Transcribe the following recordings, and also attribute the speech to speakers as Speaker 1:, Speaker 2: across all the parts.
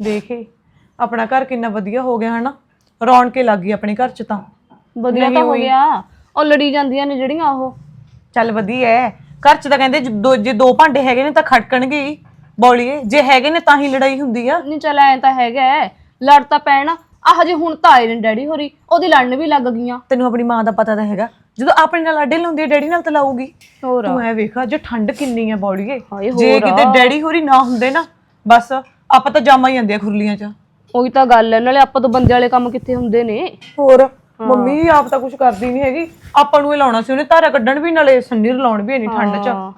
Speaker 1: ਦੇਖੇ ਆਪਣਾ ਘਰ ਕਿੰਨਾ ਵਧੀਆ ਹੋ ਗਿਆ ਹਨਾ ਰੌਣਕੇ ਲੱਗ ਗਈ ਆਪਣੇ ਘਰ ਚ ਤਾਂ।
Speaker 2: ਵਧੀਆ ਤਾਂ ਹੋ ਗਿਆ ਉਹ ਲੜੀ ਜਾਂਦੀਆਂ ਨੇ ਜਿਹੜੀਆਂ ਉਹ।
Speaker 1: ਚੱਲ ਵਧੀਆ ਹੈ ਘਰ ਚ ਤਾਂ ਕਹਿੰਦੇ ਜੇ ਦੋ ਜੇ ਦੋ ਭਾਂਡੇ ਹੈਗੇ ਨੇ ਤਾਂ ਖੜਕਣਗੇ ਹੀ ਬੌਲੀਏ ਜੇ ਹੈਗੇ ਨੇ ਤਾਂ ਹੀ ਲੜਾਈ ਹੁੰਦੀ ਆ।
Speaker 2: ਨਹੀਂ ਚੱਲ ਐ ਤਾਂ ਹੈਗਾ ਹੈ। ਲੜ ਤਾਂ ਪੈਣ ਆ ਹਜੇ ਹੁਣ ਤਾਂ ਆਏ ਨੇ ਡੈਡੀ ਹੋਰੀ ਉਹਦੀ ਲੜਨ ਵੀ ਲੱਗ ਗਈਆਂ।
Speaker 1: ਤੈਨੂੰ ਆਪਣੀ ਮਾਂ ਦਾ ਪਤਾ ਤਾਂ ਹੈਗਾ ਜਦੋਂ ਆਪਣੇ ਨਾਲ ਆਡੇ ਲਾਉਂਦੀ ਹੈ ਡੈਡੀ ਨਾਲ ਤਾਂ ਲਾਊਗੀ।
Speaker 2: ਹੋਰ।
Speaker 1: ਤੂੰ ਐ ਵੇਖਾ ਜੇ ਠੰਡ ਕਿੰਨੀ ਆ ਬੌਲੀਏ
Speaker 2: ਹਾਏ
Speaker 1: ਜੇ ਕਿਤੇ ਡੈਡੀ ਹੋਰੀ ਨਾ ਹੁੰਦੇ ਨਾ ਬਸ ਆਪਾਂ ਤਾਂ ਜਾਮਾ ਹੀ ਜਾਂਦੇ ਆ ਖੁਰਲੀਆਂ ਚ।
Speaker 2: ਉਹੀ ਤਾਂ ਗੱਲ ਹੈ ਨਾਲੇ ਆਪਾਂ ਤੋਂ ਬੰਦੇ ਵਾਲੇ ਕੰਮ ਕਿੱਥੇ ਹੁੰਦੇ ਨੇ।
Speaker 1: ਹੋਰ ਮੰਮੀ ਆਪ ਤਾਂ ਕੁਝ ਕਰਦੀ ਨਹੀਂ ਹੈਗੀ। ਆਪਾਂ ਨੂੰ ਇਹ ਲਾਉਣਾ ਸੀ ਉਹਨੇ ਧਾਰਾ ਕੱਢਣ ਵੀ ਨਾਲੇ ਸੰਨੀ ਲਾਉਣ ਵੀ ਨਹੀਂ ਠੰਡ ਚ।
Speaker 2: ਹਾਂ।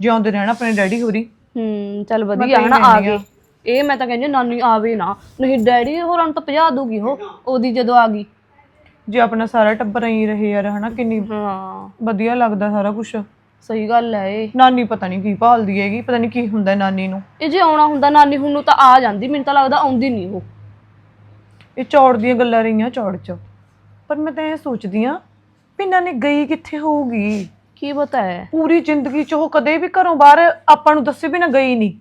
Speaker 1: ਜਿਉਂਦੇ ਰਹਿਣਾ ਆਪਣੇ ਡੈਡੀ ਹੋਰੀ।
Speaker 2: ਹੂੰ ਚੱਲ ਵਧੀਆ ਹਨਾ ਆ ਗਏ। ਇਹ ਮੈਂ ਤਾਂ ਕਹਿੰਦੀ ਨਾਨੀ ਆਵੇ ਨਾ। ਨਹੀਂ ਡੈਡੀ ਹੋਰਾਂ ਨੂੰ ਤਾਂ ਭਜਾ ਦੂਗੀ ਉਹ ਉਹਦੀ ਜਦੋਂ ਆ ਗਈ।
Speaker 1: ਜੇ ਆਪਣਾ ਸਾਰਾ ਟੱਬਰ ਹੀ ਰਹੇ ਯਾਰ ਹਨਾ ਕਿੰਨੀ
Speaker 2: ਹਾਂ।
Speaker 1: ਵਧੀਆ ਲੱਗਦਾ ਸਾਰਾ ਕੁਝ
Speaker 2: ਸਹੀ ਗੱਲ ਹੈ ਇਹ।
Speaker 1: ਨਾਨੀ ਪਤਾ ਨਹੀਂ ਕੀ ਭਾਲਦੀ ਹੈਗੀ ਪਤਾ ਨਹੀਂ ਕੀ ਹੁੰਦਾ ਨਾਨੀ ਨੂੰ।
Speaker 2: ਇਹ ਜੇ ਆਉਣਾ ਹੁੰਦਾ ਨਾਨੀ ਹੁਣ ਨੂੰ ਤਾਂ ਆ ਜਾਂਦੀ ਮੈਨੂੰ ਤਾਂ ਲੱਗਦਾ ਆਉਂਦੀ ਨਹੀਂ ਉਹ।
Speaker 1: ਇਹ ਚੌੜ ਦੀਆਂ ਗੱਲਾਂ ਰਹੀਆਂ ਚੌੜ ਚ। ਪਰ ਮੈਂ ਤਾਂ ਇਹ ਸੋਚਦੀ ਆ ਵੀ ਨਾਨੀ ਗਈ ਕਿੱਥੇ ਹੋਊਗੀ?
Speaker 2: ਕੀ ਪਤਾ ਹੈ।
Speaker 1: ਪੂਰੀ ਜ਼ਿੰਦਗੀ ਚ ਉਹ ਕਦੇ ਵੀ ਘਰੋਂ ਬਾਹਰ ਆਪਾਂ ਨੂੰ ਦੱਸੇ ਵੀ ਨਾ ਗਈ ਨਹੀਂ।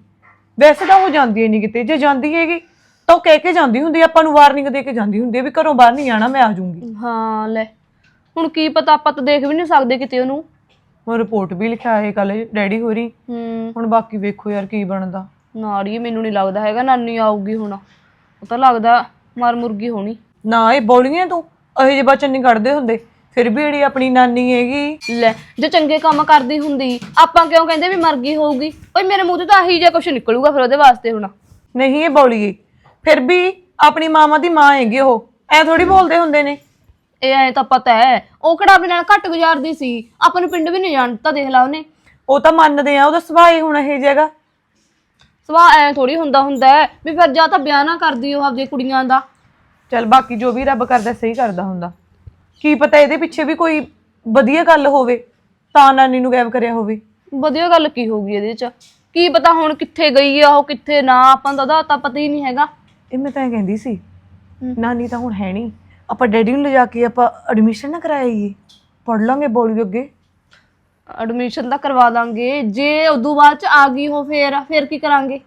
Speaker 1: ਵੈਸੇ ਤਾਂ ਉਹ ਜਾਂਦੀ ਹੀ ਨਹੀਂ ਕਿਤੇ। ਜੇ ਜਾਂਦੀ ਹੈਗੀ ਤਾਂ ਉਹ ਕਹਿ ਕੇ ਜਾਂਦੀ ਹੁੰਦੀ ਆ, ਆਪਾਂ ਨੂੰ ਵਾਰਨਿੰਗ ਦੇ ਕੇ ਜਾਂਦੀ ਹੁੰਦੀ ਆ ਵੀ ਘਰੋਂ ਬਾਹਰ ਨਹੀਂ ਆਣਾ ਮੈਂ ਆ ਜਾਊਂਗੀ।
Speaker 2: ਹਾਂ ਲੈ। ਹੁਣ ਕੀ ਪਤਾ ਆਪਾਂ ਤਾਂ ਦੇਖ ਵੀ ਨਹੀਂ ਸਕਦੇ ਕਿਤੇ ਉਹਨੂੰ।
Speaker 1: ਉਹ ਰਿਪੋਰਟ ਵੀ ਲਿਖਿਆ ਹੈ ਕੱਲ ਡੈਡੀ ਹੋਰੀ।
Speaker 2: ਹੂੰ।
Speaker 1: ਹੁਣ ਬਾਕੀ ਵੇਖੋ ਯਾਰ ਕੀ ਬਣਦਾ।
Speaker 2: ਨਾੜੀ ਮੈਨੂੰ ਨਹੀਂ ਲੱਗਦਾ ਹੈਗਾ ਨਾਨੀ ਆਊਗੀ ਹੁਣ। ਉਹ ਤਾਂ ਲੱਗਦਾ ਮਰ ਮੁਰਗੀ ਹੋਣੀ।
Speaker 1: ਨਾ ਇਹ ਬੋਲੀਆਂ ਤੂੰ ਇਹੋ ਜਿਹੇ ਬਚਨ ਨਹੀਂ ਕੱਢਦੇ ਹੁੰਦੇ। ਫਿਰ ਵੀ ਜਿਹੜੀ ਆਪਣੀ ਨਾਨੀ ਹੈਗੀ।
Speaker 2: ਲੈ ਜੇ ਚੰਗੇ ਕੰਮ ਕਰਦੀ ਹੁੰਦੀ ਆਪਾਂ ਕਿਉਂ ਕਹਿੰਦੇ ਵੀ ਮਰ ਗਈ ਹੋਊਗੀ? ਓਏ ਮੇਰੇ ਮੂੰਹ ਤੋਂ ਤਾਂ ਆਹੀ ਜਿਹਾ ਕੁਝ ਨਿਕਲੂਗਾ ਫਿਰ ਉਹਦੇ ਵਾਸਤੇ ਹੁਣ।
Speaker 1: ਨਹੀਂ ਇਹ ਬੋਲੀਏ। ਫਿਰ ਵੀ ਆਪਣੀ ਮਾਮਾ ਦੀ ਮਾਂ ਹੈਗੀ ਉਹ। ਐ ਥੋੜੀ ਬੋਲਦੇ ਹੁੰਦੇ ਨੇ।
Speaker 2: ਇਹ ਐ ਤਾਂ ਪਤਾ ਹੈ ਉਹ ਕਿਹੜਾ ਆਪਣੇ ਨਾਲ ਘੱਟ ਗੁਜ਼ਾਰਦੀ ਸੀ ਆਪਾਂ ਨੂੰ ਪਿੰਡ ਵੀ ਨਹੀਂ ਜਾਣਦਾ ਦੇਖ ਲਾ ਉਹਨੇ।
Speaker 1: ਉਹ ਤਾਂ ਮੰਨਦੇ ਆ ਉਹਦਾ ਸੁਭਾਅ ਹੀ ਹੁਣ ਇਹ ਜਗਾ
Speaker 2: ਸਵਾ ਐ ਥੋੜੀ ਹੁੰਦਾ ਹੁੰਦਾ ਹੈ ਵੀ ਫਿਰ ਜਾਂ ਤਾਂ ਵਿਆਹ ਨਾ ਕਰਦੀ ਉਹ ਆਪਦੇ ਕੁੜੀਆਂ ਦਾ।
Speaker 1: ਚਲ ਬਾਕੀ ਜੋ ਵੀ ਰੱਬ ਕਰਦਾ ਸਹੀ ਕਰਦਾ ਹੁੰਦਾ। ਕੀ ਪਤਾ ਇਹਦੇ ਪਿੱਛੇ ਵੀ ਕੋਈ ਵਧੀਆ ਗੱਲ ਹੋਵੇ ਤਾਂ ਨਾਨੀ ਨੂੰ ਗਾਇਬ ਕਰਿਆ ਹੋਵੇ।
Speaker 2: ਵਧੀਆ ਗੱਲ ਕੀ ਹੋਊਗੀ ਇਹਦੇ ਚ? ਕੀ ਪਤਾ ਹੁਣ ਕਿੱਥੇ ਗਈ ਆ ਉਹ ਕਿੱਥੇ ਨਾ ਆਪਾਂ ਨੂੰ ਤਾਂ ਉਹਦਾ ਤਾਂ ਪਤਾ ਹੀ ਨਹੀਂ ਹੈਗਾ।
Speaker 1: ਇਹ ਮੈਂ ਤਾਂ ਇਹ ਕਹਿੰਦੀ ਸੀ ਨਾਨੀ ਤਾਂ ਹੁਣ ਹੈ ਨਹੀਂ ਆਪਾਂ ਡੈਡੀ ਨੂੰ ਲਿਜਾ ਕੇ ਆਪਾਂ ਐਡਮਿਸ਼ਨ ਨਾ ਕਰਾਈਏ। ਪੜ ਲਾਂਗੇ ਬੋਲੀ ਅੱਗੇ।
Speaker 2: ਐਡਮਿਸ਼ਨ ਤਾਂ ਕਰਵਾ ਦਾਂਗੇ। ਜੇ ਉਦੋਂ ਬਾਅਦ ਚ ਆ ਗਈ ਉਹ ਫੇਰ ਫੇਰ ਕੀ ਕਰਾਂਗੇ?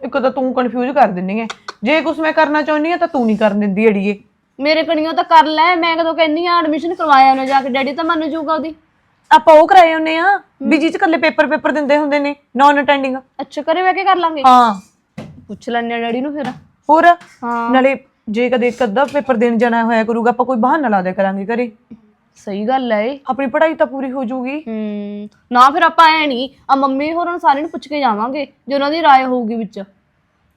Speaker 1: ਇੱਕ ਤਾਂ ਤੂੰ ਕਨਫਿਊਜ਼ ਕਰ ਦਿੰਨੀ ਐ। ਜੇ ਕੁਛ ਮੈਂ ਕਰਨਾ ਚਾਹੁੰਦੀ ਆ ਤਾਂ ਤੂੰ ਨਹੀਂ ਕਰਨ ਦਿੰਦੀ ਅੜੀਏ।
Speaker 2: ਮੇਰੇ ਕਣੀਆਂ ਤਾਂ ਕਰ ਲੈ ਮੈਂ ਕਦੋਂ ਕਹਿੰਦੀ ਆ ਐਡਮਿਸ਼ਨ ਕਰਵਾਇਆ ਉਹਨੇ ਜਾ ਕੇ। ਡੈਡੀ ਤਾਂ ਮੰਨ ਜਾਊਗਾ ਉਹਦੀ।
Speaker 1: ਆਪਾਂ ਉਹ ਕਰਾਏ ਹੁੰਨੇ ਆ ਵੀ ਜਿਹ ਚ ਕੱਲੇ ਪੇਪਰ ਪੇਪਰ ਦਿੰਦੇ ਹੁੰਦੇ ਨੇ ਨਾਨ ਅਟੈਂਡਿੰਗ
Speaker 2: ਅੱਛਾ ਕਰੇ ਬਹਿ ਕੇ ਕਰ ਲਾਂਗੇ?
Speaker 1: ਹਾਂ।
Speaker 2: ਪੁੱਛ ਲੈਣੇ ਡੈਡੀ ਨੂੰ ਫਿਰ।
Speaker 1: ਹੋਰ?
Speaker 2: ਹਾਂ।
Speaker 1: ਨਾਲੇ ਜੇ ਕਦੇ ਇੱਕ ਅੱਧਾ ਪੇਪਰ ਦੇਣ ਜਾਣਾ ਹੋਇਆ ਕਰੂਗਾ ਆਪਾਂ ਕੋਈ ਬਹਾਨਾ ਲਾ ਦਿਆ ਕਰਾਂਗੇ ਘਰੇ।
Speaker 2: ਸਹੀ ਗੱਲ ਹੈ ਇਹ।
Speaker 1: ਆਪਣੀ ਪੜ੍ਹਾਈ ਤਾਂ ਪੂਰੀ ਹੋ ਜਾਊਗੀ
Speaker 2: ਹੂੰ ਨਾ ਫਿਰ ਆਪਾਂ ਐ ਨਹੀਂ ਆ ਮੰਮੀ ਹੋਰਾਂ ਨੂੰ ਸਾਰਿਆਂ ਨੂੰ ਪੁੱਛ ਕੇ ਜਾਵਾਂਗੇ ਜੇ ਉਹਨਾਂ ਦੀ ਰਾਏ ਹੋਊਗੀ ਵਿੱਚ।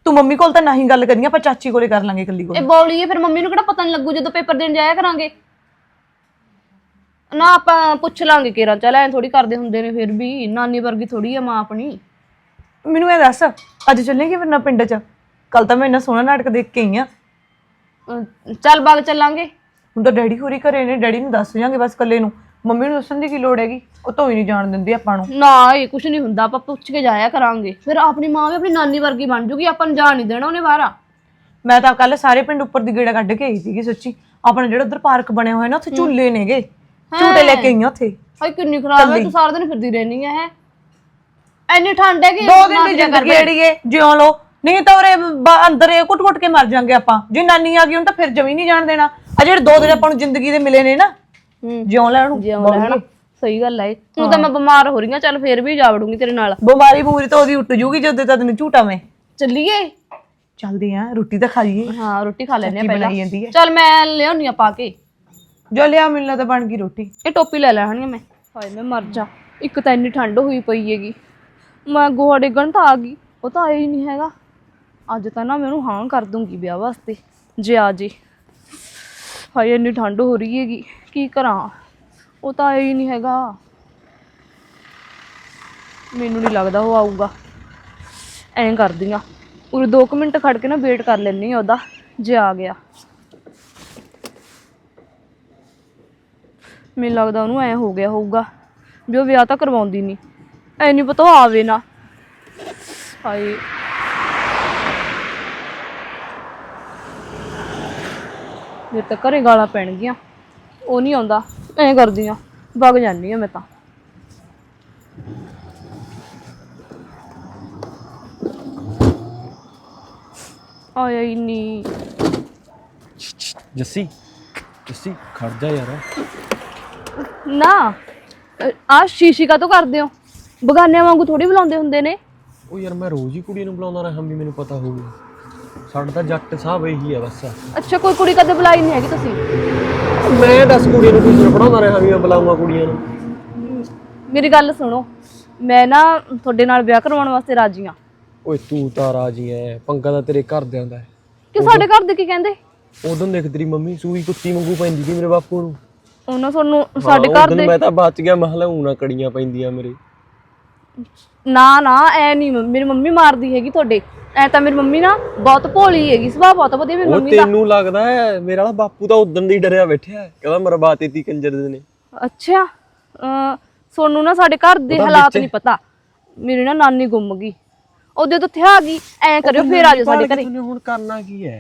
Speaker 1: ਤੂੰ ਮੰਮੀ ਕੋਲ ਤਾਂ ਨਹੀਂ ਗੱਲ ਕਰਨੀ ਆਪਾਂ ਚਾਚੀ ਕੋਲੇ ਕਰ ਲਾਂਗੇ ਇਕੱਲੀ ਕੋਲ।
Speaker 2: ਇਹ ਬੌਲੀਏ ਫਿਰ ਮੰਮੀ ਨੂੰ ਕਿਹੜਾ ਪਤਾ ਨਹੀਂ ਲੱਗੂ ਜਦੋਂ ਪੇਪਰ ਦੇਣ ਜਾਇਆ ਕਰਾਂਗੇ। ਨਾ ਆਪਾਂ ਪੁੱਛ ਲਾਂਗੇ ਕਿਰਾਂ ਚੱਲ ਐ ਥੋੜੀ ਕਰਦੇ ਹੁੰਦੇ ਨੇ ਫਿਰ ਵੀ ਨਾਨੀ ਵਰਗੀ ਥੋੜੀ ਆ ਮਾਂ ਆਪਣੀ।
Speaker 1: ਮੈਨੂੰ ਇਹ ਦੱਸ ਅੱਜ ਚੱਲੇਗੀ ਫਿਰ ਨਾ ਪਿੰਡ 'ਚ? ਕੱਲ ਤਾਂ ਮੈਂ ਇੰਨਾ ਸੋਹਣਾ ਨਾਟਕ ਦੇਖ ਕੇ ਆਈ ਆ।
Speaker 2: ਅਹ ਚੱਲ ਬਾਗ ਚੱਲਾਂਗੇ।
Speaker 1: ਹੁਣ ਤਾਂ ਡੈਡੀ ਹੋਰੀ ਘਰੇ ਨੇ ਡੈਡੀ ਨੂੰ ਦੱਸ ਜਾਾਂਗੇ ਬਸ ਇਕੱਲੇ ਨੂੰ। ਮੰਮੀ ਨੂੰ ਦੱਸਣ ਦੀ ਕੀ ਲੋੜ ਹੈਗੀ? ਉਹ ਤੋਂ ਹੀ ਨਹੀਂ ਜਾਣ ਦਿੰਦੀ ਆਪਾਂ ਨੂੰ।
Speaker 2: ਨਾ ਇਹ ਕੁਝ ਨਹੀਂ ਹੁੰਦਾ ਆਪਾਂ ਪੁੱਛ ਕੇ ਜਾਇਆ ਕਰਾਂਗੇ। ਫਿਰ ਆਪਣੀ ਮਾਂ ਵੀ ਆਪਣੀ ਨਾਨੀ ਵਰਗੀ ਬਣ ਜੂਗੀ ਆਪਾਂ ਨੂੰ ਜਾਣ ਨਹੀਂ ਦੇਣਾ ਉਹਨੇ ਬਾਹਰ।
Speaker 1: ਮੈਂ ਤਾਂ ਕੱਲ ਸਾਰੇ ਪਿੰਡ ਉੱਪਰ ਦੀ ਗੇੜਾ ਕੱਢ ਕੇ ਆਈ ਸੀਗੀ ਸੱਚੀ। ਆਪਣਾ ਜਿਹੜਾ ਉਧਰ ਪਾਰਕ ਬਣਿਆ ਹੋਇਆ ਨਾ ਉੱਥੇ ਝੂਲੇ ਨੇਗੇ। ਝੂਟੇ ਲੈ ਕੇ ਆਈਆਂ ਉੱਥੇ।
Speaker 2: ਹਾਏ ਕਿੰਨੀ ਖਰਾਬ ਹੈ ਤੂੰ ਸਾਰਾ ਦਿਨ ਫਿਰਦੀ ਰਹਿਣੀ ਹੈ। ਐਨੀ ਠੰਡ ਹੈ ਕਿ
Speaker 1: ਦੋ ਦਿਨ ਦੀ ਜ਼ਿੰਦਗੀ ਜਿਉਂ ਲੋ ਨਹੀਂ ਤਾਂ ਉਰੇ ਬ- ਅੰਦਰ ਇਹ ਕੁੱਟ-ਕੁੱਟ ਕੇ ਮਰ ਜਾਾਂਗੇ ਆਪਾਂ। ਜੇ ਨਾਨੀ ਆ ਗਈ ਹੁਣ ਤਾਂ ਫਿਰ ਜਮੀ ਨਹੀਂ ਜਾਣ ਦੇਣਾ। ਆ ਜਿਹੜੇ ਦੋ ਦਿਨ ਆਪਾਂ ਨੂੰ ਜ਼ਿੰਦਗੀ ਦੇ ਮਿਲੇ ਨੇ ਨਾ
Speaker 2: ਹੂੰ।
Speaker 1: ਜਿਉਂ ਲੈਣ ਨੂੰ
Speaker 2: ਜਿਉਂ ਰਹਿਣਾ ਸਹੀ ਗੱਲ ਹੈ ਹੁਣ ਤਾਂ ਮੈਂ ਬਿਮਾਰ ਹੋ ਰਹੀ ਹਾਂ ਚੱਲ ਫੇਰ ਵੀ ਜਾ ਵੜੂੰਗੀ ਤੇਰੇ ਨਾਲ।
Speaker 1: ਬਿਮਾਰੀ ਬੂਰੀ ਤਾਂ ਉਹਦੀ ਉੱਟ ਜੂਗੀ ਜਦੋਂ ਤਾਂ ਤੈਨੂੰ ਝੂਟਾ ਮੈਂ
Speaker 2: ਚੱਲੀਏ?
Speaker 1: ਚੱਲਦੇ ਆ ਰੋਟੀ ਤਾਂ ਖਾ ਲਈਏ।
Speaker 2: ਹਾਂ ਰੋਟੀ ਖਾ ਲੈਣੇ ਆ ਪਹਿਲਾਂ।
Speaker 1: ਬਣਾਈ ਜਾਂਦੀ ਹੈ
Speaker 2: ਚੱਲ ਮੈਂ ਲਿਆਉਣੀ ਆ ਪਾ ਕੇ।
Speaker 1: ਜੋ ਲਿਆ ਮਿਲਣਾ ਤਾਂ ਬਣ ਗਈ ਰੋਟੀ।
Speaker 2: ਇਹ ਟੋਪੀ ਲੈ ਲੈ ਹਣੀ ਮੈਂ। ਹਾਏ ਮੈਂ ਮਰ ਜਾ। ਇੱਕ ਤਾਂ ਇੰਨੀ ਠੰਡ ਹੋਈ ਪਈ ਹੈਗੀ। ਮੈਂ ਗੋਹਾ ਡਿੱਗਣ ਤਾਂ ਆ ਗਈ। ਉਹ ਤਾਂ ਆਇਆ ਹੀ ਨਹੀਂ ਹੈਗਾ। ਅੱਜ ਤਾਂ ਨਾ ਮੈਂ ਉਹਨੂੰ ਹਾਂ ਕਰ ਦੂੰਗੀ ਵਿਆਹ ਵਾਸਤੇ। ਜੇ ਆ ਜੇ। ਹਾਏ, ਇੰਨੀ ਠੰਡ ਹੋ ਰਹੀ ਹੈਗੀ। ਕੀ ਕਰਾਂ? ਉਹ ਤਾਂ ਆਇਆ ਹੀ ਨਹੀਂ ਹੈਗਾ। ਮੈਨੂੰ ਨਹੀਂ ਲੱਗਦਾ ਉਹ ਆਊਗਾ। ਐਂ ਕਰਦੀ ਆ ਉਰੇ 2 ਮਿੰਟ ਖੜ ਕੇ ਨਾ ਵੇਟ ਕਰ ਲੈਣੀ ਆ ਉਹਦਾ। ਜੇ ਆ ਗਿਆ। ਮੈਨੂੰ ਲੱਗਦਾ ਉਹਨੂੰ ਐ ਹੋ ਗਿਆ ਹੋਊਗਾ। ਵੀ ਉਹ ਵਿਆਹ ਤਾਂ ਕਰਵਾਉਂਦੀ ਨਹੀਂ। ਐ ਨਹੀਂ ਪਤਾ ਉਹ ਆਵੇ ਨਾ। ਹਾਏ। ਮੇਰੇ ਤਾਂ ਘਰੇ ਗਾਲਾਂ ਪੈਣਗੀਆਂ। ਉਹ ਨਹੀਂ ਆਉਂਦਾ ਐ ਕਰਦੀ ਆ ਵਗ ਜਾਂਦੀ ਆ ਮੈਂ ਤਾਂ। ਆਇਆ ਹੀ ਨਹੀਂ
Speaker 3: ਜੱਸੀ ਜੱਸੀ ਖੜ ਜਾ ਯਾਰ।
Speaker 2: ਨਾ ਆ ਸ਼ੀਸ਼ਿਕਾ ਤੋਂ ਕਰਦੇ ਹੋ? ਬਗਾਨਿਆਂ ਵਾਂਗੂ ਥੋੜੀ ਬੁਲਾਉਂਦੇ ਹੁੰਦੇ ਨੇ।
Speaker 3: ਉਹ ਯਾਰ ਮੈਂ ਰੋਜ਼ ਹੀ ਕੁੜੀ ਨੂੰ ਬੁਲਾਉਂਦਾ ਰਹਾ ਵੀ ਮੈਨੂੰ ਪਤਾ ਹੋਊਗਾ। ਸਾਡਾ ਤਾਂ ਜੱਟ ਸਾਹਿਬ ਇਹੀ ਆ ਬਸ।
Speaker 2: ਅੱਛਾ ਕੋਈ ਕੁੜੀ ਕਦੇ ਬੁਲਾਈ ਨਹੀਂ ਹੈਗੀ ਤੁਸੀਂ?
Speaker 3: ਮੈਂ ਦੱਸ ਕੁੜੀ ਨੂੰ ਟਿਊਸ਼ਨ ਪੜਾਉਂਦਾ ਰਿਹਾ ਵੀ ਮੈਂ ਬੁਲਾਉਂਗਾ ਕੁੜੀਆਂ ਨੂੰ।
Speaker 2: ਮੇਰੀ ਗੱਲ ਸੁਣੋ ਮੈਂ ਨਾ ਤੁਹਾਡੇ ਨਾਲ ਵਿਆਹ ਕਰਵਾਉਣ ਵਾਸਤੇ ਰਾਜੀ ਆ
Speaker 3: ਓਏ ਤੂੰ ਤਾਂ ਰਾਜੀ ਐ ਪੰਗਾ ਤਾਂ ਤੇਰੇ ਘਰਦਿਆਂ ਦਾ ਹੈ
Speaker 2: ਕਿ ਸਾਡੇ ਘਰ ਦੇ ਕੀ ਕਹਿੰਦੇ?
Speaker 3: ਉਦੋਂ ਦੇਖ ਤੇਰੀ ਮੰਮੀ ਸੂਈ ਕੁੱਤੀ ਵਾਂਗੂ ਪੈਂਦੀ ਸੀ ਮੇਰੇ ਬਾਪੂ ਨੂੰ।
Speaker 2: ਉਹਨਾਂ ਤੁਹਾਨੂੰ ਸਾਡੇ
Speaker 3: ਹਾਂ,
Speaker 2: ਘਰ
Speaker 3: ਉਦੋਂ
Speaker 2: ਦੇ
Speaker 3: ਮੈਂ ਤਾਂ ਬਚ ਗਿਆ ਮਹਲਾ ਨਾ ਕੜੀਆਂ ਪੈਂਦੀਆਂ ਮੇਰੇ।
Speaker 2: ਨਾ ਨਾ ਐ ਨਹੀਂ ਮੇਰੀ ਮੰਮੀ ਮਾਰਦੀ ਹੈਗੀ ਤੁਹਾਡੇ। ਐ ਤਾਂ ਮੇਰੀ ਮੰਮੀ ਨਾ ਬਹੁਤ ਭੋਲੀ ਹੈਗੀ ਸੁਭਾਅ ਬਹੁਤ ਵਧੀਆ ਮੇਰੀ
Speaker 3: ਉਹ
Speaker 2: ਮੰਮੀ ਦਾ
Speaker 3: ਤੈਨੂੰ ਲੱਗਦਾ ਹੈ ਮੇਰੇ ਵਾਲਾ ਬਾਪੂ ਤਾਂ ਉਦੋਂ ਦੀ ਡਰਿਆ ਬੈਠਿਆ ਹੈ। ਕਹਿੰਦਾ ਮਰਵਾਤੇ ਤੀ ਕੰਜਰ ਦੇ ਨੇ।
Speaker 2: ਅੱਛਾ ਅ ਸੋਨੂੰ ਨਾ ਸਾਡੇ ਘਰ ਦੇ ਹਾਲਾਤ ਨਹੀਂ ਪਤਾ। ਮੇਰੀ ਨਾ ਨਾਨੀ ਗੁੰਮ ਗਈ। ਉਹਦੇ ਤੋਂ ਥਿਆ ਗਈ ਐ ਕਰਿਓ ਫੇਰ ਆ ਜਾਓ ਸਾਡੇ ਘਰੇ।
Speaker 3: ਤੂੰ ਹੁਣ ਕਰਨਾ ਕੀ ਹੈ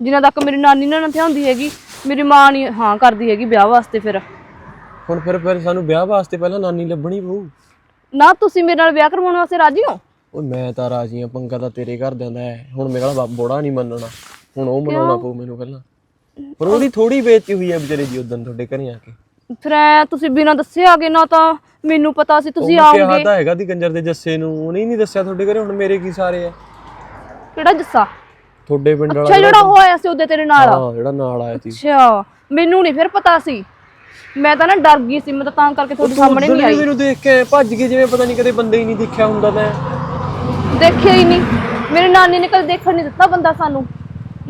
Speaker 2: ਜਿੰਨਾ ਤੱਕ ਮੇਰੀ ਨਾਨੀ ਨਾ ਨਾ ਥਿਆਉਂਦੀ ਹੈਗੀ ਮੇਰੀ ਮਾਂ ਨਹੀਂ ਹਾਂ ਕਰਦੀ ਹੈਗੀ ਵਿਆਹ ਵਾਸਤੇ ਫਿਰ।
Speaker 3: ਹੁਣ ਫਿਰ ਫਿਰ ਸਾਨੂੰ ਵਿਆਹ ਵਾਸਤੇ ਪਹਿਲਾਂ ਨਾਨੀ ਲੱਭਣੀ ਪਊ।
Speaker 2: ਨਾ ਤੁਸੀਂ ਮੇਰੇ ਨਾਲ ਵਿਆਹ ਕਰਵਾਉਣ ਵਾਸਤੇ ਰਾਜੀ ਹੋ?
Speaker 3: ਓਏ ਮੈਂ ਤਾਂ ਰਾਜੀ ਆ ਪੰਗਾ ਤਾਂ ਤੇਰੇ ਘਰਦਿਆਂ ਦਾ ਹੈ। ਹੁਣ ਮੇਰਾ ਬਾਪ ਬੋੜਾ ਨਹੀਂ ਮੰਨਣਾ। ਹੁਣ ਉਹ ਮਨਾਉਣਾ ਪਊ ਮੈਨੂੰ ਪਹਿਲਾਂ। ਪਰ ਉਹਦੀ ਥੋੜੀ ਬੇਇੱਜ਼ਤੀ ਹੋਈ ਹੈ ਵਿਚਾਰੇ ਦੀ ਉਦੋਂ ਤੁਹਾਡੇ ਘਰੇ ਆ ਕੇ।
Speaker 2: ਫਿਰ ਐ ਤੁਸੀਂ ਬਿਨਾਂ ਦੱਸੇ ਆ ਗਏ ਨਾ ਤਾਂ ਮੈਨੂੰ ਪਤਾ ਸੀ ਤੁਸੀਂ
Speaker 3: ਉਹ ਕਿਹਾ
Speaker 2: ਆਓਗੇ।
Speaker 3: ਤਾਂ ਹੈਗਾ ਦੀ ਕੰਜਰ ਦੇ ਜੱਸੇ ਨੂੰ। ਉਹਨੇ ਹੀ ਨਹੀਂ ਦੱਸਿਆ ਤੁਹਾਡੇ ਘਰੇ ਹੁਣ ਮੇਰੇ ਕੀ ਸਾਰੇ ਆ।
Speaker 2: ਕਿਹੜਾ ਜੱਸਾ?
Speaker 3: ਤੁਹਾਡੇ ਪਿੰਡ ਵਾਲਾ
Speaker 2: ਅੱਛਾ ਜਿਹੜਾ ਉਹ ਆਇਆ ਸੀ ਉਹਦੇ ਤੇਰੇ ਨਾਲ
Speaker 3: ਹਾਂ ਜਿਹੜਾ ਨਾਲ ਆਇਆ ਸੀ।
Speaker 2: ਅੱਛਾ ਮੈਨੂੰ ਨਹੀਂ ਫਿਰ ਪਤਾ ਸੀ। ਮੈਂ ਤਾਂ ਨਾ ਡਰ ਗਈ ਸੀ ਮੈਂ ਤਾਂ ਤਾਂ ਕਰਕੇ ਤੁਹਾਡੇ ਸਾਹਮਣੇ ਨਹੀਂ ਆਈ।
Speaker 3: ਮੈਨੂੰ ਦੇਖ ਕੇ ਭੱਜ ਗਏ ਜਿਵੇਂ ਪਤਾ ਨਹੀਂ ਕਦੇ ਬੰਦੇ ਹੀ ਨਹੀਂ ਦੇਖਿਆ ਹੁੰਦਾ ਮੈਂ।
Speaker 2: ਦੇਖਿਆ ਹੀ ਨਹੀਂ। ਮੇਰੀ ਨਾਨੀ ਨੇ ਕਦੇ ਦੇਖਣ ਨਹੀਂ ਦਿੱਤਾ ਬੰਦਾ ਸਾਨੂੰ।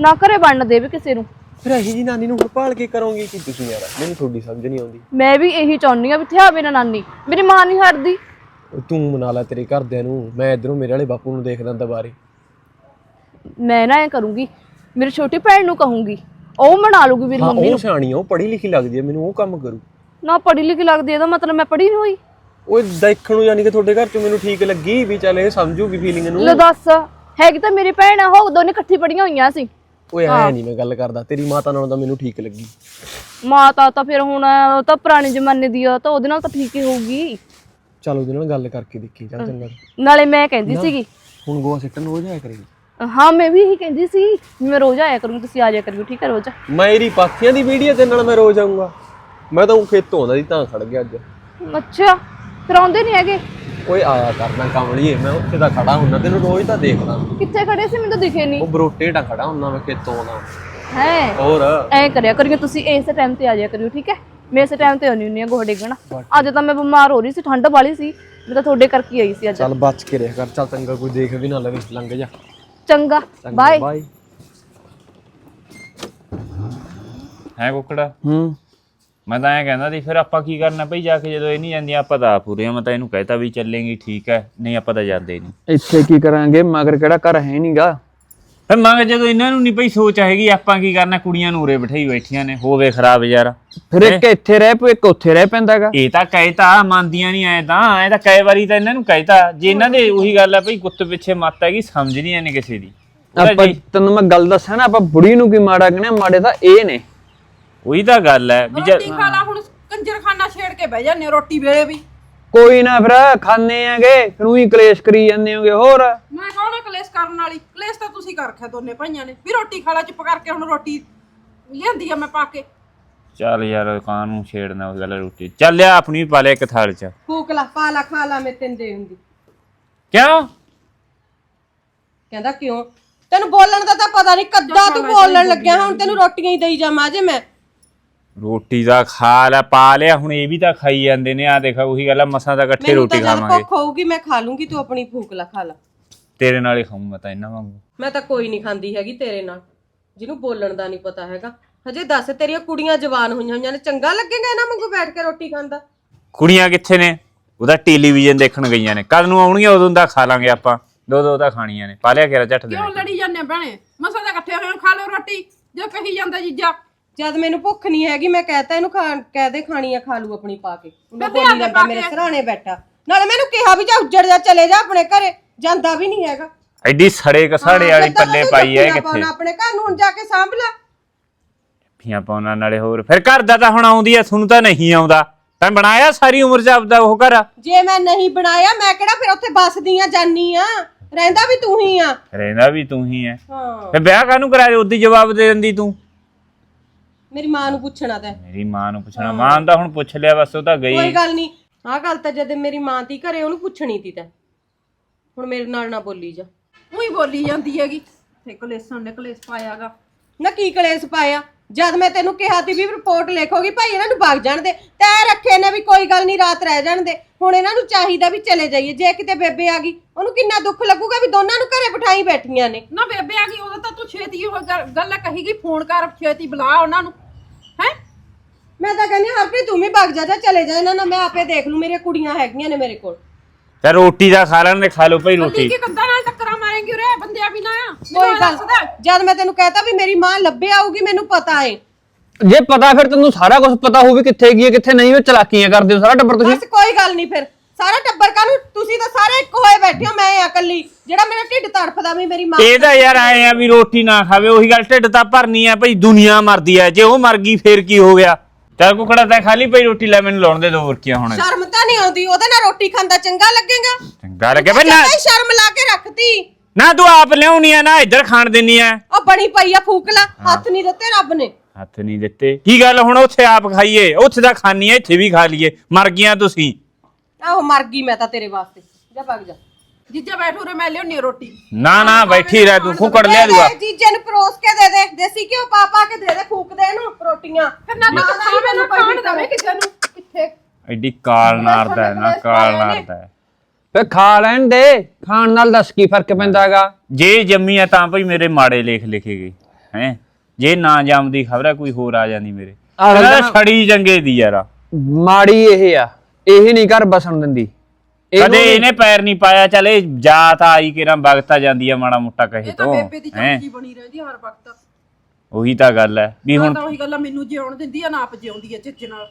Speaker 2: ਨਾ ਘਰੇ ਬਣਨ ਦੇਵੇ ਕਿਸੇ ਨੂੰ।
Speaker 3: ਫਿਰ ਇਹੀ ਜੀ ਨਾਨੀ ਨੂੰ ਹੁਣ ਭਾਲ ਕੇ ਕਰੋਗੇ ਕੀ ਤੁਸੀਂ ਯਾਰ ਮੈਨੂੰ ਤੁਹਾਡੀ ਸਮਝ ਨਹੀਂ ਆਉਂਦੀ।
Speaker 2: ਮੈਂ ਵੀ ਇਹੀ ਚਾਹੁੰਦੀ ਆ ਵੀ ਥਿਆ ਮੇਰਾ ਨਾਨੀ। ਮੇਰੀ ਮਾਂ ਨਹੀਂ ਹਟਦੀ।
Speaker 3: ਤੂੰ ਮਨਾ ਲੈ ਤੇਰੇ ਘਰਦਿਆਂ ਨੂੰ। ਮੈਂ ਇਧਰੋਂ ਮੇਰੇ ਵਾਲੇ ਬਾਪੂ ਨੂੰ ਦੇਖਦਾ ਦੁਬਾਰੇ
Speaker 2: ਮੈਂ ਨਾ ਐ ਕਰੂੰਗੀ ਮੇਰੀ ਛੋਟੀ ਭੈਣ ਨੂੰ ਕਹੂੰਗੀ। ਉਹ ਮਨਾ ਲੂਗੀ ਮੇਰੀ
Speaker 3: ਹਾਂ
Speaker 2: ਮੰਮੀ
Speaker 3: ਉਹ ਸਿਆਣੀ ਆ ਉਹ ਪੜ੍ਹੀ ਲਿਖੀ ਲੱਗਦੀ ਹੈ ਮੈਨੂੰ ਉਹ ਕੰਮ ਕਰੂ।
Speaker 2: ਨਾ ਪੜ੍ਹੀ ਲਿਖੀ ਲੱਗਦੀ ਇਹਦਾ ਮਤਲਬ ਮੈਂ ਪੜ੍ਹੀ ਨਹੀਂ ਹੋਈ।
Speaker 3: ਉਹ ਦੇਖਣ ਨੂੰ ਯਾਨੀ ਕਿ ਤੁਹਾਡੇ ਘਰ ਚ ਮੈਨੂੰ ਠੀਕ ਲੱਗੀ ਵੀ ਚੱਲ ਇਹ ਸਮਝੂਗੀ ਫੀਲਿੰਗ ਨੂੰ।
Speaker 2: ਲੈ ਦੱਸ ਹੈਗੀ ਤਾਂ ਮੇਰੀ ਭੈਣ ਆ ਉਹ ਦੋਨੇ ਇਕੱਠੀ ਪੜੀਆਂ ਹੋਈਆਂ ਸੀ।
Speaker 3: ਓਏ ਐ ਨਹੀਂ ਮੈਂ ਗੱਲ ਕਰਦਾ ਤੇਰੀ ਮਾਤਾ ਨਾਲ ਤਾਂ ਮੈਨੂੰ ਠੀਕ ਲੱਗੀ।
Speaker 2: ਮਾਤਾ ਤਾਂ ਫਿਰ ਹੁਣ ਉਹ ਤਾਂ ਪੁਰਾਣੇ ਜ਼ਮਾਨੇ ਦੀ ਆ ਤਾਂ ਉਹਦੇ ਨਾਲ ਤਾਂ ਠੀਕ ਹੀ ਹੋਊਗੀ।
Speaker 3: ਚੱਲ ਉਹਦੇ ਨਾਲ ਗੱਲ ਕਰਕੇ ਦੇਖੀ ਚੱਲ ਚੰਗਾ।
Speaker 2: ਨਾਲੇ ਮੈਂ ਕਹਿੰਦੀ ਸੀਗੀ
Speaker 3: ਹੁਣ ਗੋਆ ਸਿੱਟਣ ਰੋਜ਼ ਆਇਆ ਕਰੇਗੀ।
Speaker 2: ਹਾਂ ਮੈਂ ਵੀ ਇਹੀ ਕਹਿੰਦੀ ਸੀ ਮੈਂ ਰੋਜ਼ ਆਇਆ ਕਰੂੰਗੀ ਤੁਸੀਂ ਆ ਜਾਇਆ ਕਰਿਓ ਠੀਕ ਹੈ ਰੋਜ਼।
Speaker 3: ਮੇਰੀ ਪਾਥੀਆਂ ਦੀ ਵੀਡੀਓ ਦੇ ਨਾਲ ਮੈਂ ਰੋਜ਼ ਆਉਂਗਾ ਮੈਂ ਤਾਂ ਉਹ ਖੇਤੋਂ ਆਉਂਦਾ ਸੀ ਤਾਂ ਖੜ ਗਿਆ ਅੱਜ।
Speaker 2: ਅੱਛਾ। ਫਿਰ ਆਉਂਦੇ ਨਹੀਂ ਹੈਗੇ।
Speaker 3: ਓਏ ਆਇਆ ਕਰਨਾ ਕਮਲੀਏ ਮੈਂ ਉੱਥੇ ਤਾਂ ਖੜਾ ਹੁੰਨਾ ਤੈਨੂੰ ਰੋਜ਼ ਤਾਂ ਦੇਖਦਾ।
Speaker 2: ਕਿੱਥੇ ਖੜੇ ਸੀ ਮੈਨੂੰ ਤਾਂ ਦਿਖੇ ਨਹੀਂ।
Speaker 3: ਉਹ ਬਰੋਟੇ ਢਾ ਖੜਾ ਹੁੰਨਾ ਮੈਂ ਖੇਤੋਂ ਆਉਂਦਾ
Speaker 2: ਹੈ?
Speaker 3: ਹੋਰ?
Speaker 2: ਐ ਕਰਿਆ ਕਰਿਓ ਤੁਸੀਂ ਇਸੇ ਟਾਈਮ ਤੇ ਆ ਜਾਇਆ ਕਰਿਓ ਠੀਕ ਹੈ? ਮੈਂ ਇਸੇ ਟਾਈਮ ਤੇ ਆਉਣੀ ਹੁੰਨੀ ਆ ਗੋਹ ਡੇਗਣਾ ਅੱਜ ਤਾਂ ਮੈਂ ਬਿਮਾਰ ਹੋ ਰਹੀ ਸੀ ਠੰਡ ਵਾਲੀ ਸੀ ਮੈਂ ਤਾਂ ਤੁਹਾਡੇ ਕਰਕੇ ਹੀ ਆਈ ਸੀ ਅੱਜ।
Speaker 3: ਚੱਲ ਬਚ ਕੇ ਰਿਹਾ ਕਰ ਚੱਲ ਚੰਗਾ ਕੋਈ ਦੇਖ ਵੀ ਨਾ ਲਵੇ ਲੰਘ ਜਾ।
Speaker 2: ਚੰਗਾ
Speaker 3: ਚੰਗਾ
Speaker 2: ਬਾਏ
Speaker 3: ਬਾਏ
Speaker 4: ਹੈ ਕੁੱਕੜਾ
Speaker 3: ਹੂੰ।
Speaker 4: ਮੈਂ ਤਾਂ ਐਂ ਕਹਿੰਦਾ ਸੀ ਫਿਰ ਆਪਾਂ ਕੀ ਕਰਨਾ ਭਈ ਜਾ ਕੇ ਜਦੋਂ ਇਹ ਨਹੀਂ ਜਾਂਦੀਆਂ ਆਪਾਂ ਤਾਂ ਆਪ ਆ ਮੈਂ ਤਾਂ ਇਹਨੂੰ ਕਹਿਤਾ ਵੀ ਚੱਲੇਂਗੀ ਠੀਕ ਹੈ ਨਹੀਂ ਆਪਾਂ ਤਾਂ ਜਾਂਦੇ ਨਹੀਂ।
Speaker 5: ਇੱਥੇ ਕੀ ਕਰਾਂਗੇ? ਮਗਰ ਕਿਹੜਾ ਘਰ ਹੈ ਨਹੀਂਗਾ।
Speaker 4: ਫਿਰ ਮੰਗ ਜਦੋਂ ਇਹਨਾਂ ਨੂੰ ਨਹੀਂ ਭਈ ਸੋਚ ਹੈਗੀ ਆਪਾਂ ਕੀ ਕਰਨਾ ਕੁੜੀਆਂ ਨੂੰ ਉਰੇ ਬਿਠਾਈ ਬੈਠੀਆਂ ਨੇ ਹੋਵੇ ਖਰਾਬ ਯਾਰ।
Speaker 5: ਫਿਰ ਇੱਕ ਇੱਥੇ ਰਹਿ ਪਊ ਇੱਕ ਉੱਥੇ ਰਹਿ ਪੈਂਦਾਗਾ।
Speaker 4: ਇਹ ਤਾਂ ਕਹਿਤਾ ਮੰਨਦੀਆਂ ਨਹੀਂ ਐ ਤਾਂ ਐ ਤਾਂ ਕਈ ਵਾਰੀ ਤਾਂ ਇਹਨਾਂ ਨੂੰ ਕਹਿਤਾ। ਜੇ ਇਹਨਾਂ ਦੇ ਉਹੀ ਗੱਲ ਹੈ ਭਈ ਕੁੱਤ ਪਿੱਛੇ ਮੱਤ ਹੈਗੀ ਸਮਝਦੀਆਂ ਨੇ ਕਿਸੇ ਦੀ।
Speaker 5: ਆਪਾਂ ਤੈਨੂੰ ਮੈਂ ਗੱਲ ਦੱਸਾਂ ਨਾ ਆਪਾਂ ਬੁੜੀ ਨੂੰ ਕੀ ਮਾੜਾ ਕਹਿੰਦੇ ਮਾੜੇ ਤਾਂ ਇਹ ਨੇ।
Speaker 4: ਉਹੀ ਤਾਂ ਗੱਲ ਹੈ ਵੀ
Speaker 6: ਰੋਟੀ
Speaker 4: ਜਦ
Speaker 6: ਖਾ ਲਾ ਹੁਣ ਕੰਜਰਖਾਨਾ ਛੇੜ ਕੇ ਬਹਿ ਜਾਂਦੇ ਹੋ ਰੋਟੀ ਵੇਲੇ ਵੀ।
Speaker 5: ਕੋਈ ਨਾ ਫਿਰ ਖਾਣੇ ਆਗੇ ਫਿਰ ਉਹੀ ਕਲੇਸ਼ ਕਰੀ ਜਾਂਦੇ ਹੋਗੇ ਹੋਰ?
Speaker 6: ਮੈਂ ਕੌਣ ਆ ਕਲੇਸ਼ ਕਰਨ ਵਾਲੀ? ਕਲੇਸ਼ ਤਾਂ ਤੁਸੀਂ ਕਰ ਰੱਖਿਆ ਦੋਨੇ ਭਾਈਆਂ ਨੇ। ਵੀ ਰੋਟੀ ਖਾ ਲਾ ਚੁੱਪ ਕਰਕੇ ਹੁਣ ਰੋਟੀ ਲਿਆਂਦੀ ਆ ਮੈਂ ਪਾ ਕੇ।
Speaker 4: ਚੱਲ ਯਾਰ ਕਾਨੂੰ ਛੇੜਨਾ ਉਹ ਗੱਲ ਰੋਟੀ? ਚੱਲ ਲਿਆ ਆਪਣੀ ਵੀ ਪਾ ਲਿਆ ਇੱਕ ਥਾਲ ਚ।
Speaker 6: ਫੂਕ ਲਾ ਪਾ ਲਾ ਖਾ ਲਾ ਮੈਂ ਤੈਨੂੰ ਦੇ ਹੁੰਦੀ
Speaker 4: ਕਿਉਂ?
Speaker 6: ਕਹਿੰਦਾ ਕਿਉਂ? ਤੈਨੂੰ ਬੋਲਣ ਦਾ ਤਾਂ ਪਤਾ ਨਹੀਂ ਕੱਦਾ ਤੂੰ ਬੋਲਣ ਲੱਗਿਆ ਹੁਣ ਤੈਨੂੰ ਰੋਟੀਆਂ ਹੀ ਦੇਈ ਜਾਵਾਂ ਜੇ ਮੈਂ।
Speaker 4: ਰੋਟੀ ਦਾ ਖਾ ਲਿਆ ਪਾ ਲਿਆ ਹੁਣ ਇਹ ਵੀ ਤਾਂ ਖਾਈ ਜਾਂਦੇ ਨੇ ਆ ਦੇਖ ਉਹੀ ਗੱਲ ਆ ਮਸਾਂ ਤਾਂ ਇਕੱਠੇ
Speaker 6: ਮੈਨੂੰ ਤਾਂ
Speaker 4: ਰੋਟੀ
Speaker 6: ਜਦ
Speaker 4: ਖਾਵਾਂਗੇ।
Speaker 6: ਭੁੱਖ ਹੋਊਗੀ ਮੈਂ ਖਾ ਲੂੰਗੀ ਤੂੰ ਆਪਣੀ ਫੂਕ ਲਾ ਖਾ ਲਾ।
Speaker 4: ਤੇਰੇ ਨਾਲ ਹੀ ਖਾਊਂਗਾ ਤਾਂ ਇਹਨਾਂ ਵਾਂਗੂ।
Speaker 6: ਮੈਂ ਤਾਂ ਕੋਈ ਨਹੀਂ ਖਾਂਦੀ ਹੈਗੀ ਤੇਰੇ ਨਾਲ ਜਿਹਨੂੰ ਬੋਲਣ ਦਾ ਨਹੀਂ ਪਤਾ ਹੈਗਾ। ਹਜੇ ਦੱਸ ਤੇਰੀਆਂ ਕੁੜੀਆਂ ਜਵਾਨ ਹੋਈਆਂ ਹੋਈਆਂ ਨੇ ਚੰਗਾ ਲੱਗੇਗਾ ਇਹਨਾਂ ਵਾਂਗੂ ਬੈਠ ਕੇ ਰੋਟੀ ਖਾਂਦਾ
Speaker 4: ਕੁੜੀਆਂ ਕਿੱਥੇ ਨੇ? ਉਹਦਾ ਟੈਲੀਵਿਜ਼ਨ ਦੇਖਣ ਗਈਆਂ ਨੇ। ਕਦ ਨੂੰ ਆਉਣਗੀਆਂ ਉਦੋਂ ਦਾ ਖਾ ਲਾਂਗੇ ਆਪਾਂ। ਦੋ ਦੋ ਤਾਂ ਖਾਣੀਆਂ ਨੇ। ਪਾ ਲਿਆ ਕਿਹੜਾ ਝੱਟ ਦੇ
Speaker 6: ਕਿਉਂ ਲੜੀ ਜਾਂਦੇ ਭੈਣੇ? ਮਸਾ ਤਾਂ ਇਕੱਠੇ ਹੋਏ ਖਾ ਲਓ ਰੋਟੀ ਜੋ ਕਹੀ ਜਾਂਦਾ ਜੀਜਾ। ਜਦ ਮੈਨੂੰ ਭੁੱਖ ਨਹੀਂ ਹੈਗੀ ਮੈਂ ਕਹਤਾ ਇਹਨੂੰ ਖਾਣ ਕਹਿ ਦੇ ਖਾਣੀ ਆ ਖਾ ਲੂ ਆਪਣੀ ਪਾ ਕੇ। ਉਹਨੇ ਬੋਲੀ ਜਾਂਦਾ ਮੇਰੇ ਸਰਾਣੇ ਬੈਠਾ। ਨਾਲੇ ਮੈਨੂੰ ਕਿਹਾ ਵੀ ਜਾ ਉੱਜੜ ਜਾ ਚਲੇ ਜਾ ਆਪਣੇ ਘਰੇ ਜਾਂਦਾ ਵੀ ਨਹੀਂ ਹੈਗਾ।
Speaker 4: ਐਡੀ ਸੜੇ ਕਸਾੜੇ ਵਾਲੀ
Speaker 6: ਜਦਾਂ
Speaker 4: ਪੱਲੇ ਪਾਈ ਐ
Speaker 6: ਜੱਫੀਆਂ
Speaker 4: ਕਿੱਥੇ?
Speaker 6: ਪਾਉਣਾ ਆਪਣੇ ਘਰ ਨੂੰ ਹੁਣ ਜਾ ਕੇ ਸਾਂਭ ਲੈ।
Speaker 4: ਫੀਆਂ ਪਾਉਣਾ ਨਾਲੇ ਹੋਰ ਫਿਰ ਘਰ ਦਾ ਤਾਂ ਹੁਣ ਆਉਂਦੀ ਐ ਤੁਹਾਨੂੰ ਤਾਂ ਨਹੀਂ ਆਉਂਦਾ। ਤਾਂ ਬਣਾਇਆ ਸਾਰੀ ਉਮਰ ਚ ਆਪਦਾ ਉਹ ਘਰ?
Speaker 6: ਜੇ ਮੈਂ ਨਹੀਂ ਬਣਾਇਆ ਮੈਂ ਕਿਹੜਾ ਫਿਰ ਉੱਥੇ ਬਸਦੀ ਆ ਜਾਨੀ ਆ? ਰਹਿੰਦਾ ਵੀ ਤੂੰ ਹੀ ਆ।
Speaker 4: ਰਹਿੰਦਾ ਵੀ ਤੂੰ ਹੀ ਐ
Speaker 6: ਹਾਂ।
Speaker 4: ਤੇ ਵਿਆਹ ਕਾਹਨੂੰ ਕਰਾਇਆ? ਉਦੀ ਜਵਾਬ ਦੇ ਦਿੰਦੀ ਤੂੰ?
Speaker 6: ਮੇਰੀ ਮਾਂ ਨੂੰ ਪੁੱਛਣਾ ਤੈਂ
Speaker 4: ਮੇਰੀ ਮਾਂ ਨੂੰ ਪੁੱਛਣਾ। ਮਾਂ ਦਾ ਹੁਣ ਪੁੱਛ ਲਿਆ ਬਸ ਉਹ ਤਾਂ
Speaker 6: ਕੋਈ
Speaker 4: ਗਈ
Speaker 6: ਗੱਲ ਨਹੀਂ। ਆਹ ਗੱਲ ਤਾਂ ਜਦ ਮੇਰੀ ਮਾਂ ਤੀ ਘਰੇ ਉਹਨੂੰ ਪੁੱਛਣੀ ਤੀ ਤੈਂ। ਹੁਣ ਮੇਰੇ ਨਾਲ ਨਾ ਬੋਲੀ ਜਾ।
Speaker 7: ਉਹੀ ਬੋਲੀ ਜਾਂਦੀ ਹੈਗੀ। ਤੇ ਕਲੇਸਾਂ ਨੇ ਕਲੇਸ ਪਾਇਆਗਾ।
Speaker 6: ਨਾ ਕੀ ਕਲੇਸ਼ ਪਾਇਆ? ਜਦ ਮੈਂ ਤੈਨੂੰ ਕਿਹਾ ਤੀ ਵੀ ਰਿਪੋਰਟ ਲਿਖੋਗੀ ਭਾਈ ਇਹਨਾਂ ਨੂੰ ਵਗ ਜਾਣ ਦੇ। ਤੈ ਰੱਖੇ ਨੇ ਵੀ ਕੋਈ ਗੱਲ ਨਹੀਂ ਰਾਤ ਰਹਿ ਜਾਣ ਦੇ। ਹੁਣ ਇਹਨਾਂ ਨੂੰ ਚਾਹੀਦਾ ਵੀ ਚਲੇ ਜਾਈਏ। ਜੇ ਕਿਤੇ ਬੇਬੇ ਆ ਗਈ ਉਹਨੂੰ ਕਿੰਨਾ ਦੁੱਖ ਲੱਗੂਗਾ ਵੀ ਦੋਨਾਂ ਨੂੰ ਘਰੇ ਬਿਠਾਈ ਬੈਠੀਆਂ ਨੇ।
Speaker 7: ਨਾ ਬੇਬੇ ਆ ਗਈ ਉਦੋਂ ਤਾਂ ਤੂੰ ਛੇਤੀ ਉਹ ਗੱਲ ਗੱਲ ਕਹੀਗੀ ਫੋਨ ਕਰ ਛੇਤੀ ਬੁਲਾ ਉਹਨਾਂ ਨੂੰ। ਹੈ?
Speaker 6: ਮੈਂ ਤਾਂ ਕਹਿੰਦੀ ਹਾਂ, ਹਰਪ੍ਰੀਤ ਤੂੰ ਵੀ ਵਗ ਜਾ ਜਾ ਚਲੇ ਜਾ ਇਹਨਾਂ ਨਾਲ। ਮੈਂ ਆਪੇ ਦੇਖ ਲੂ ਮੇਰੀਆਂ ਕੁੜੀਆਂ ਹੈਗੀਆਂ ਨੇ ਮੇਰੇ ਕੋਲ।
Speaker 4: ਤੇ ਰੋਟੀ ਦਾ ਖਾ ਲੈਣ ਦੇ ਖਾ ਲਓ ਭਾਈ ਰੋਟੀ।
Speaker 7: ਕੀ ਕੰਦਾ ਨਾਲ ਟੱਕਰਾਂ ਮਾਰੇਂਗੀ ਉਰੇ ਬੰਦਿਆ ਵੀ ਨਾ
Speaker 6: ਕੋਈ ਗੱਲ ਜਦ ਮੈਂ ਤੈਨੂੰ ਕਹਤਾ ਵੀ ਮੇਰੀ ਮਾਂ ਲੱਭੇ ਆਊਗੀ ਮੈਨੂੰ ਪਤਾ ਏ।
Speaker 5: ਜੇ ਪਤਾ ਫਿਰ ਤੈਨੂੰ ਸਾਰਾ ਕੁਝ ਪਤਾ ਹੋਵੇ ਕਿੱਥੇ ਗਈ ਹੈ ਕਿੱਥੇ ਨਹੀਂ ਉਹ ਚਲਾਕੀਆਂ ਕਰਦੇ ਹੋ ਸਾਰਾ ਟੱਬਰ ਤੁਸੀਂ।
Speaker 6: ਬਸ ਕੋਈ ਗੱਲ ਨਹੀਂ ਫਿਰ। ਸਾਰਾ ਟੱਬਰ ਕਾਨੂੰ ਤੁਸੀਂ ਤਾਂ ਸਾਰੇ ਇੱਕ ਹੋਏ ਬੈਠੇ ਹੋ ਮੈਂ ਆ ਇਕੱਲੀ। ਜਿਹੜਾ ਮੇਰਾ ਢਿੱਡ ਤੜਫਦਾ ਵੀ ਮੇਰੀ ਮਾਂ
Speaker 4: ਇਹ ਤਾਂ ਯਾਰ ਆਏ ਆ ਵੀ ਰੋਟੀ ਨਾ ਖਾਵੇ ਉਹੀ ਗੱਲ ਢਿੱਡ ਤਾਂ ਭਰਨੀ ਆ ਭਾਈ ਦੁਨੀਆ ਮਰਦੀ ਆ। ਜੇ ਉਹ ਮਰ ਗਈ ਫੇਰ ਕੀ ਹੋ ਗਿਆ? ਚੱਲ ਕੁਕੜਾ ਤਾਂ ਖਾਲੀ ਪਈ ਰੋਟੀ ਲੈ ਮੈਨੂੰ ਲਾਉਣ ਦੇ ਦੋ ਹੋਰ ਕੀ ਹੁਣ।
Speaker 6: ਸ਼ਰਮ ਤਾਂ ਨਹੀਂ ਆਉਂਦੀ ਉਹਦੇ ਨਾਲ ਰੋਟੀ ਖਾਂਦਾ ਚੰਗਾ ਲੱਗੇਗਾ।
Speaker 4: ਚੰਗਾ ਲੱਗਿਆ ਬਈ ਨਾ
Speaker 6: ਸ਼ਰਮ ਲਾ ਕੇ ਰੱਖਤੀ
Speaker 4: ਨਾ ਤੂੰ ਆਪ ਲਿਆਉਣੀ ਆ ਨਾ ਇੱਧਰ ਖਾਣ ਦਿੰਨੀ ਆ।
Speaker 6: ਉਹ ਬਣੀ ਪਈ ਆ ਫੂਕ ਲਾ ਹੱਥ ਨਹੀਂ ਦਿੱਤੇ ਰੱਬ ਨੇ।
Speaker 4: ਹੱਥ ਨਹੀਂ ਦਿੱਤੇ। ਕੀ ਗੱਲ ਹੁਣ ਉੱਥੇ ਆਪ ਖਾਈਏ ਉੱਥੇ ਤਾਂ ਖਾਣੀ ਐ ਇੱਥੇ ਵੀ ਖਾ ਲਈਏ। ਮਰ ਗਈਆਂ ਤੁਸੀਂ।
Speaker 6: ਆਹੋ ਮਰ ਗਈ ਮੈਂ ਤਾਂ ਤੇਰੇ ਵਾਸਤੇ। ਜਾ ਭੱਗ ਜਾ।
Speaker 7: ਜਿੱਜਾ ਬੈਠੋ ਰੇ ਮੈਂ ਲਿਆਉਣੀ ਰੋਟੀ।
Speaker 4: ਨਾ ਨਾ ਬੈਠੀ ਰਹਿ ਤੂੰ ਕੁਕੜ ਲਿਆ
Speaker 6: ਦੇ
Speaker 4: ਦੂਆ।
Speaker 6: ਦੇ, ਜੀਜੇ ਨੂੰ ਪਰੋਸ ਕੇ ਦੇ ਦੇ। ਦੇਸੀ ਘਿਓ ਪਾ ਪਾ ਕੇ ਦੇ ਦੇ ਫੂਕ ਦੇ ਇਹਨੂੰ ਰੋਟੀਆਂ।
Speaker 7: ਫਿਰ ਨਾ ਤਾਂ ਖਾ ਮੈਨੂੰ ਖਾਣ ਦਵੇ ਕਿਸੇ ਨੂੰ। ਕਿੱਥੇ?
Speaker 4: ਐਡੀ ਕਾਲ ਨਾਰਦਾ ਹੈ ਨਾ ਕਾਲ ਨਾਰਦਾ ਹੈ।
Speaker 5: ਫੇ ਖਾ ਲੈਣ ਦੇ। ਖਾਣ ਨਾਲ ਦੱਸ ਕੀ ਫ਼ਰਕ ਪੈਂਦਾ ਹੈਗਾ?
Speaker 4: ਜੇ ਜੰਮੀ ਆ ਤਾਂ ਭਈ ਮੇਰੇ ਮਾੜੇ ਲੇਖ ਲਿਖੇ ਗਏ ਹੈ? ਜੇ ਨਾ ਜੰਮਦੀ ਖਬਰ ਹੈ ਕੋਈ ਹੋਰ ਆ ਜਾਂਦੀ ਮੇਰੇ।
Speaker 5: ਆਹ ਗੱਲ
Speaker 4: ਕਹਿੰਦਾ
Speaker 5: ਤਾਂ-
Speaker 4: ਛੜੀ ਚੰਗੇ ਦੀ ਯਾਰ
Speaker 5: ਮਾੜੀ ਇਹ ਆ ਇਹ ਨਹੀਂ ਘਰ ਬਸਣ ਦਿੰਦੀ। ਇਹਨੂੰ
Speaker 4: ਕਦੇ
Speaker 5: ਵੀ-
Speaker 4: ਇਹਨੇ ਪੈਰ ਨਹੀਂ ਪਾਇਆ ਚਲੇ ਜਾਤ ਆਈ ਕਿਰਾਂ ਬਗਤਾ ਜਾਂਦੀ ਆ ਮਾੜਾ ਮੋਟਾ ਕਹੇ
Speaker 7: ਇਹ ਤਾਂ
Speaker 4: ਤੋਂ
Speaker 7: ਬੇਬੇ ਦੀ
Speaker 4: ਹੈਂ?
Speaker 7: ਚੌਕੀ ਬਣੀ ਰਹਿੰਦੀ ਆ ਹਰ ਵਕਤ।
Speaker 4: ਉਹੀ ਤਾਂ ਗੱਲ ਹੈ ਵੀ
Speaker 7: ਹੁਣ ਤਾਂ ਉਹੀ ਗੱਲ ਆ ਮੈਨੂੰ ਜਿਉਣ ਦਿੰਦੀ ਆ ਨਾ ਆਪ ਜਿਉਂਦੀ ਆ ਚੱਜ ਨਾਲ।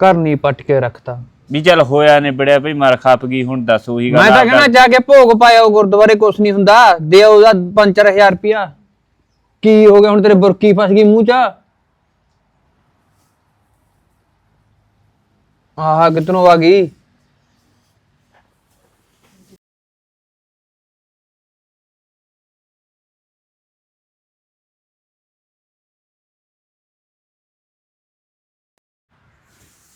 Speaker 5: ਘਰ ਨਹੀਂ ਪੱਟ ਕੇ ਰੱਖਤਾ।
Speaker 4: ਵੀ ਚੱਲ ਹੋਇਆ ਨੇ ਬੜਿਆ ਭਈ ਮਰ ਖੱਪ ਗਈ ਹੁਣ ਦੱਸ ਉਹੀ ਗੱਲ
Speaker 5: ਮੈਂ ਤਾਂ ਕਹਿੰਦਾ ਜਾ ਕੇ ਭੋਗ ਉਹ ਗੁਰਦੁਆਰੇ ਕੁਛ ਨਹੀਂ ਹੁੰਦਾ ਦੇ ਉਹਦਾ 5000 ਰੁਪਿਆ ਕੀ ਹੋ ਗਿਆ ਹੁਣ ਤੇਰੇ ਬੁਰਕੀ ਫਸ ਗਈ ਮੂੰਹ 'ਚ? ਆਹ ਕਿਤਨੋਂ ਆ ਗਈ?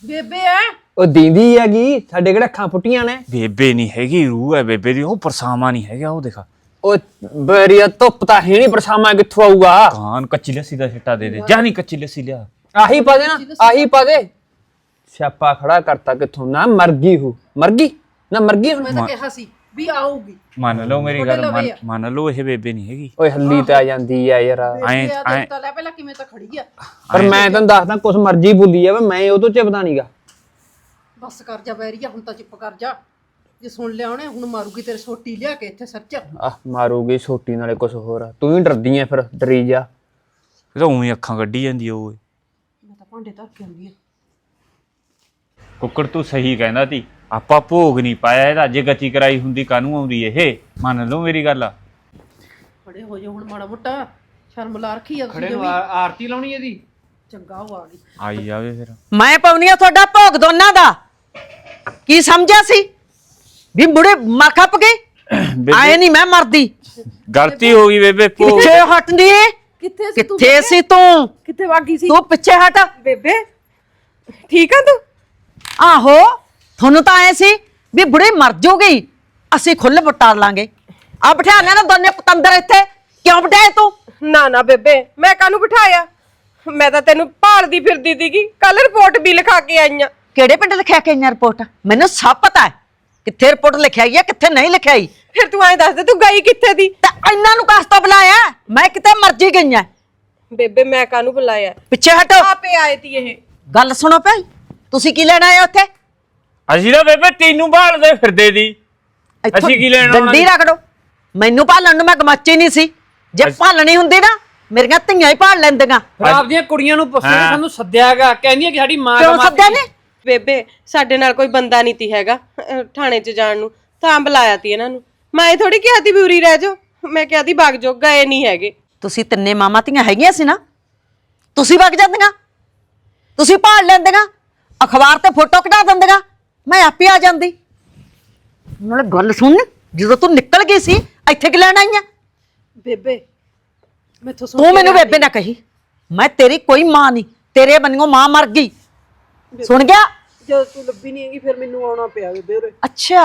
Speaker 7: ਬੇਬੇ ਐ?
Speaker 5: ਉਹ ਦੀਂਦੀ ਹੈਗੀ ਸਾਡੇ ਕਿਹੜਾ ਅੱਖਾਂ ਫੁੱਟੀਆਂ ਨੇ?
Speaker 4: ਬੇਬੇ ਨਹੀਂ ਹੈਗੀ ਰੂਹ ਹੈ ਬੇਬੇ ਦੀ ਉਹ ਪਰਸਾਮਾ ਨਹੀਂ ਹੈਗਾ ਉਹ ਦੇਖਾ।
Speaker 5: ਉਹ ਬੇਰੀਆ ਧੁੱਪ ਤਾਂ ਹੈ ਨਹੀਂ ਪਰਛਾਵਾਂ ਕਿੱਥੋਂ ਆਊਗਾ?
Speaker 4: ਕਾਨ ਕੱਚੀ ਲੱਸੀ ਦਾ ਛਿੱਟਾ ਦੇ ਦੇ ਜਾ ਨਹੀਂ ਕੱਚੀ ਲੱਸੀ ਲਿਆ।
Speaker 5: ਆਹੀ ਪਾ ਦੇ ਨਾ ਆਹੀ ਪਾ ਦੇ। ਸਿਆਪਾ ਖੜਾ ਕਰਤਾ ਕਿੱਥੋਂ ਨਾ ਮਰ ਗਈ ਹੂ ਮਰ ਗਈ? ਨਾ ਮਰ ਗਈ ਹੁਣ?
Speaker 7: ਮੈਂ ਤਾਂ ਕਿਹਾ ਸੀ। ਵੀ ਆਊਗੀ।
Speaker 4: ਮੰਨ ਲਓ ਮੇਰੀ ਗੱਲ ਮੰਨ-
Speaker 7: ਆ।
Speaker 4: ਲਓ ਇਹ ਬੇਬੇ ਨਹੀਂ ਹੈਗੀ।
Speaker 5: ਓਏ ਹੱਲੀ ਤੇ ਆ ਜਾਂਦੀ ਆ ਯਾਰ।
Speaker 7: ਆ
Speaker 4: ਐਂ
Speaker 7: ਦੇਖ ਤਾਂ ਲੈ ਪਹਿਲਾਂ ਕਿਵੇਂ ਤਾਂ ਖੜੀ ਆ।
Speaker 5: ਪਰ ਮੈਂ ਤੈਨੂੰ ਦੱਸਦਾ ਕੁਛ ਮਰਜ਼ੀ ਬੋਲੀ ਜਾਵੇ ਮੈਂ ਉਹ ਤੋਂ ਚਿਪਦਾ ਨਹੀਂਗਾ
Speaker 7: ਬਸ ਕਰ ਜਾ ਬੈਰੀਆ ਹੁਣ ਤਾਂ ਚੁੱਪ ਕਰ ਜਾ। ਜੇ ਸੁਣ ਲਿਆ ਉਹਨੇ ਹੁਣ ਮਾਰੂਗੀ ਤੇਰੇ ਛੋਟੀ ਲਿਆ ਕੇ ਇੱਥੇ ਸੱਚ
Speaker 5: ਆਹ ਮਾਰੂਗੀ ਛੋਟੀ ਨਾਲੇ ਕੁਛ ਹੋਰ ਆ। ਤੂੰ ਹੀ ਡਰਦੀ ਐ ਫਿਰ ਡਰੀ ਜਾ।
Speaker 4: ਇਹ ਤਾਂ ਉਹੀ ਅੱਖਾਂ ਕੱਢੀ ਜਾਂਦੀ ਆ ਉਹ
Speaker 7: ਮੈਂ ਤਾਂ ਭਾਂਡੇ ਧਰ ਕੇ ਆਉਂਦੀ ਆ।
Speaker 4: ਕੁੱਕੜ ਤੂੰ ਸਹੀ ਕਹਿੰਦਾ ਤੀ। ਆਪਾਂ ਭੋਗ ਨਹੀਂ ਪਾਇਆ ਇਹਦਾ ਜੇ ਗਤੀ ਕਰਾਈ ਹੁੰਦੀ ਕਾਨੂੰ ਆਉਂਦੀ ਇਹ? ਮੰਨ ਲਓ ਮੇਰੀ ਗੱਲ
Speaker 7: ਖੜੇ ਹੋ ਜਾ ਹੁਣ ਮਾੜਾ ਮੋਟਾ ਸ਼ਰਮ ਲਾ ਰੱਖੀ ਆ ਤੁਸੀਂ ਵੀ
Speaker 5: ਆਰਤੀ ਲਾਉਣੀ ਇਹਦੀ?
Speaker 7: ਚੰਗਾ ਉਹ ਆ ਗਈ।
Speaker 4: ਆਈ ਜਾਵੇ ਫਿਰ।
Speaker 1: ਮੈਂ ਪਾਉਣੀ ਆ ਤੁਹਾਡਾ ਭੋਗ ਦੋਨਾਂ ਦਾ। ਕੀ ਸਮਝਿਆ ਸੀ? ਵੀ ਬੁੜੇ ਮਰ ਖੱਪ ਗਏ ਆਏ ਨਹੀਂ ਮੈਂ ਮਰਦੀ।
Speaker 4: ਗਲਤੀ ਹੋ ਗਈ ਬੇਬੇ ਭੋਗ।
Speaker 1: ਪਿੱਛੇ ਹਟਦੀ
Speaker 7: ਕਿੱਥੇ ਸੀ ਤੂੰ
Speaker 1: ਕਿੱਥੇ ਸੀ ਤੂੰ?
Speaker 7: ਕਿੱਥੇ ਵਾਗੀ ਸੀ?
Speaker 1: ਤੂੰ ਪਿੱਛੇ ਹਟ।
Speaker 6: ਬੇਬੇ ਠੀਕ ਆ ਤੂੰ?
Speaker 1: ਆਹੋ। ਤੁਹਾਨੂੰ ਤਾਂ ਐ ਸੀ ਵੀ ਬੁੜੇ ਮਰ ਜੂਗੀ ਅਸੀਂ ਖੁੱਲ ਬਟਾਰ ਲਾਂਗੇ। ਆ ਬਿਠਾ ਲੈਣਾ ਦੋਨੇ ਪਤੰਦਰ ਇੱਥੇ ਕਿਉਂ ਬਿਠਾਏ ਤੂੰ?
Speaker 6: ਨਾ ਨਾ ਬੇਬੇ ਮੈਂ ਕਾਹਨੂੰ ਬਿਠਾਇਆ? ਮੈਂ ਤਾਂ ਤੈਨੂੰ ਭਾਲਦੀ ਫਿਰਦੀ ਸੀਗੀ ਕੱਲ ਰਿਪੋਰਟ ਵੀ ਲਿਖਾ ਕੇ ਆਈਆਂ।
Speaker 1: ਕਿਹੜੇ ਪਿੰਡ ਲਿਖਿਆ ਕਿ ਇੰਨਾ ਰਿਪੋਰਟ ਮੈਨੂੰ ਸਭ ਪਤਾ ਹੈ। ਕਿੱਥੇ ਰਿਪੋਰਟ ਲਿਖਿਆ ਹੈ ਕਿੱਥੇ ਨਹੀਂ ਲਿਖਿਆ ਹੈ
Speaker 6: ਫਿਰ ਤੂੰ ਐਂ ਦੱਸ ਦੇ ਤੂੰ ਗਈ ਕਿੱਥੇ ਦੀ?
Speaker 1: ਤਾਂ ਇਹਨਾਂ ਨੂੰ ਕਾਸ ਤੋਂ ਬੁਲਾਇਆ? ਮੈਂ ਕਿਤੇ ਮਰਜ਼ੀ ਗਈਆਂ
Speaker 6: ਬੇਬੇ ਮੈਂ ਕਾਹਨੂੰ ਬੁਲਾਇਆ?
Speaker 1: ਪਿੱਛੇ ਹਟੋ।
Speaker 6: ਆਪੇ ਆਏ ਤੀ ਇਹ।
Speaker 1: ਗੱਲ ਸੁਣੋ ਭਾਈ ਤੁਸੀਂ ਕੀ ਲੈਣ ਆਏ ਹੋ ਉੱਥੇ?
Speaker 4: ਅਸੀਂ ਤਾਂ ਬੇਬੇ ਤੈਨੂੰ ਭਾਲਦੇ ਫਿਰਦੇ ਦੀ
Speaker 1: ਇੱਥੋਂ
Speaker 4: ਅਸੀਂ ਕੀ ਲੈਣ ਆਉਣਾ
Speaker 1: ਡੰਡੀ
Speaker 4: ਜੀ?
Speaker 1: ਰੱਖ ਦੋ। ਮੈਨੂੰ ਭਾਲਣ ਨੂੰ ਮੈਂ ਗਮਾਚੀ ਨਹੀਂ ਸੀ। ਜੇ ਭਾਲਣੀ ਹੁੰਦੀ ਨਾ ਮੇਰੀਆਂ ਧੀਆਂ ਹੀ ਭਾਲ ਲੈਂਦੀਆਂ।
Speaker 5: ਫਿਰ ਆਪਦੀਆਂ ਕੁੜੀਆਂ ਨੂੰ ਪੁੱਛਦੇ
Speaker 4: ਹਾਂ।
Speaker 5: ਸਾਨੂੰ ਸੱਦਿਆਗਾ ਕਹਿੰਦੀਆਂ ਕਿ ਸਾਡੀ ਮਾਂ
Speaker 1: ਕਿਉਂ ਸੱਦਿਆ ਨੇ?
Speaker 6: ਬੇਬੇ ਸਾਡੇ ਨਾਲ ਕੋਈ ਬੰਦਾ ਨਹੀਂ ਤੀ ਹੈਗਾ ਅਹ, ਥਾਣੇ 'ਚ ਜਾਣ ਨੂੰ। ਤਾਂ ਬੁਲਾਇਆ ਤੀ ਇਹਨਾਂ ਨੂੰ। ਮੈਂ ਥੋੜੀ ਕਿਹਾ ਤੀ ਵੀ ਉਰੀ ਰਹਿ ਜਾਓ। ਮੈਂ ਕਿਹਾ ਤੀ ਬਾਗ ਜੋ ਗਏ ਨਹੀਂ ਹੈਗੇ।
Speaker 1: ਤੁਸੀਂ ਤਿੰਨੇ ਮਾਮਾ ਧੀਆਂ ਹੈਗੀਆਂ ਸੀ ਨਾ? ਤੁਸੀਂ ਵਗ ਜਾਂਦੀਆਂ? ਤੁਸੀਂ ਭਾਲ ਲੈਂਦੀਆਂ? ਅਖਬਾਰ ਤੇ ਫੋਟੋ ਕਢਾ ਦਿੰਦੀਆਂ? ਮੈਂ ਆਪੇ ਆ ਜਾਂਦੀ। ਨਾਲੇ ਗੱਲ ਸੁਣ ਜਦੋਂ ਤੂੰ ਨਿਕਲ ਗਈ ਸੀ
Speaker 8: ਇੱਥੇ ਕਿ ਲੈਣ ਆਈ ਆ?
Speaker 7: ਬੇਬੇ ਮੈਥੋਂ ਸੁਣ
Speaker 8: ਤੂੰ
Speaker 7: ਕੇ
Speaker 8: ਮੈਨੂੰ ਬੇਬੇ ਨਾ। ਕਹੀ ਮੈਂ ਤੇਰੀ ਕੋਈ ਮਾਂ ਨਹੀਂ ਤੇਰੇ ਬੰਨਿਓ ਮਾਂ ਮਰ ਗਈ। ਸੁਣ ਗਿਆ?
Speaker 7: ਜਦੋਂ ਤੂੰ ਲੱਭੀ ਨਹੀਂ ਹੈਗੀ ਫਿਰ ਮੈਨੂੰ ਆਉਣਾ ਪਿਆ ਬੇਬੇ ਉਰੇ।
Speaker 8: ਅੱਛਾ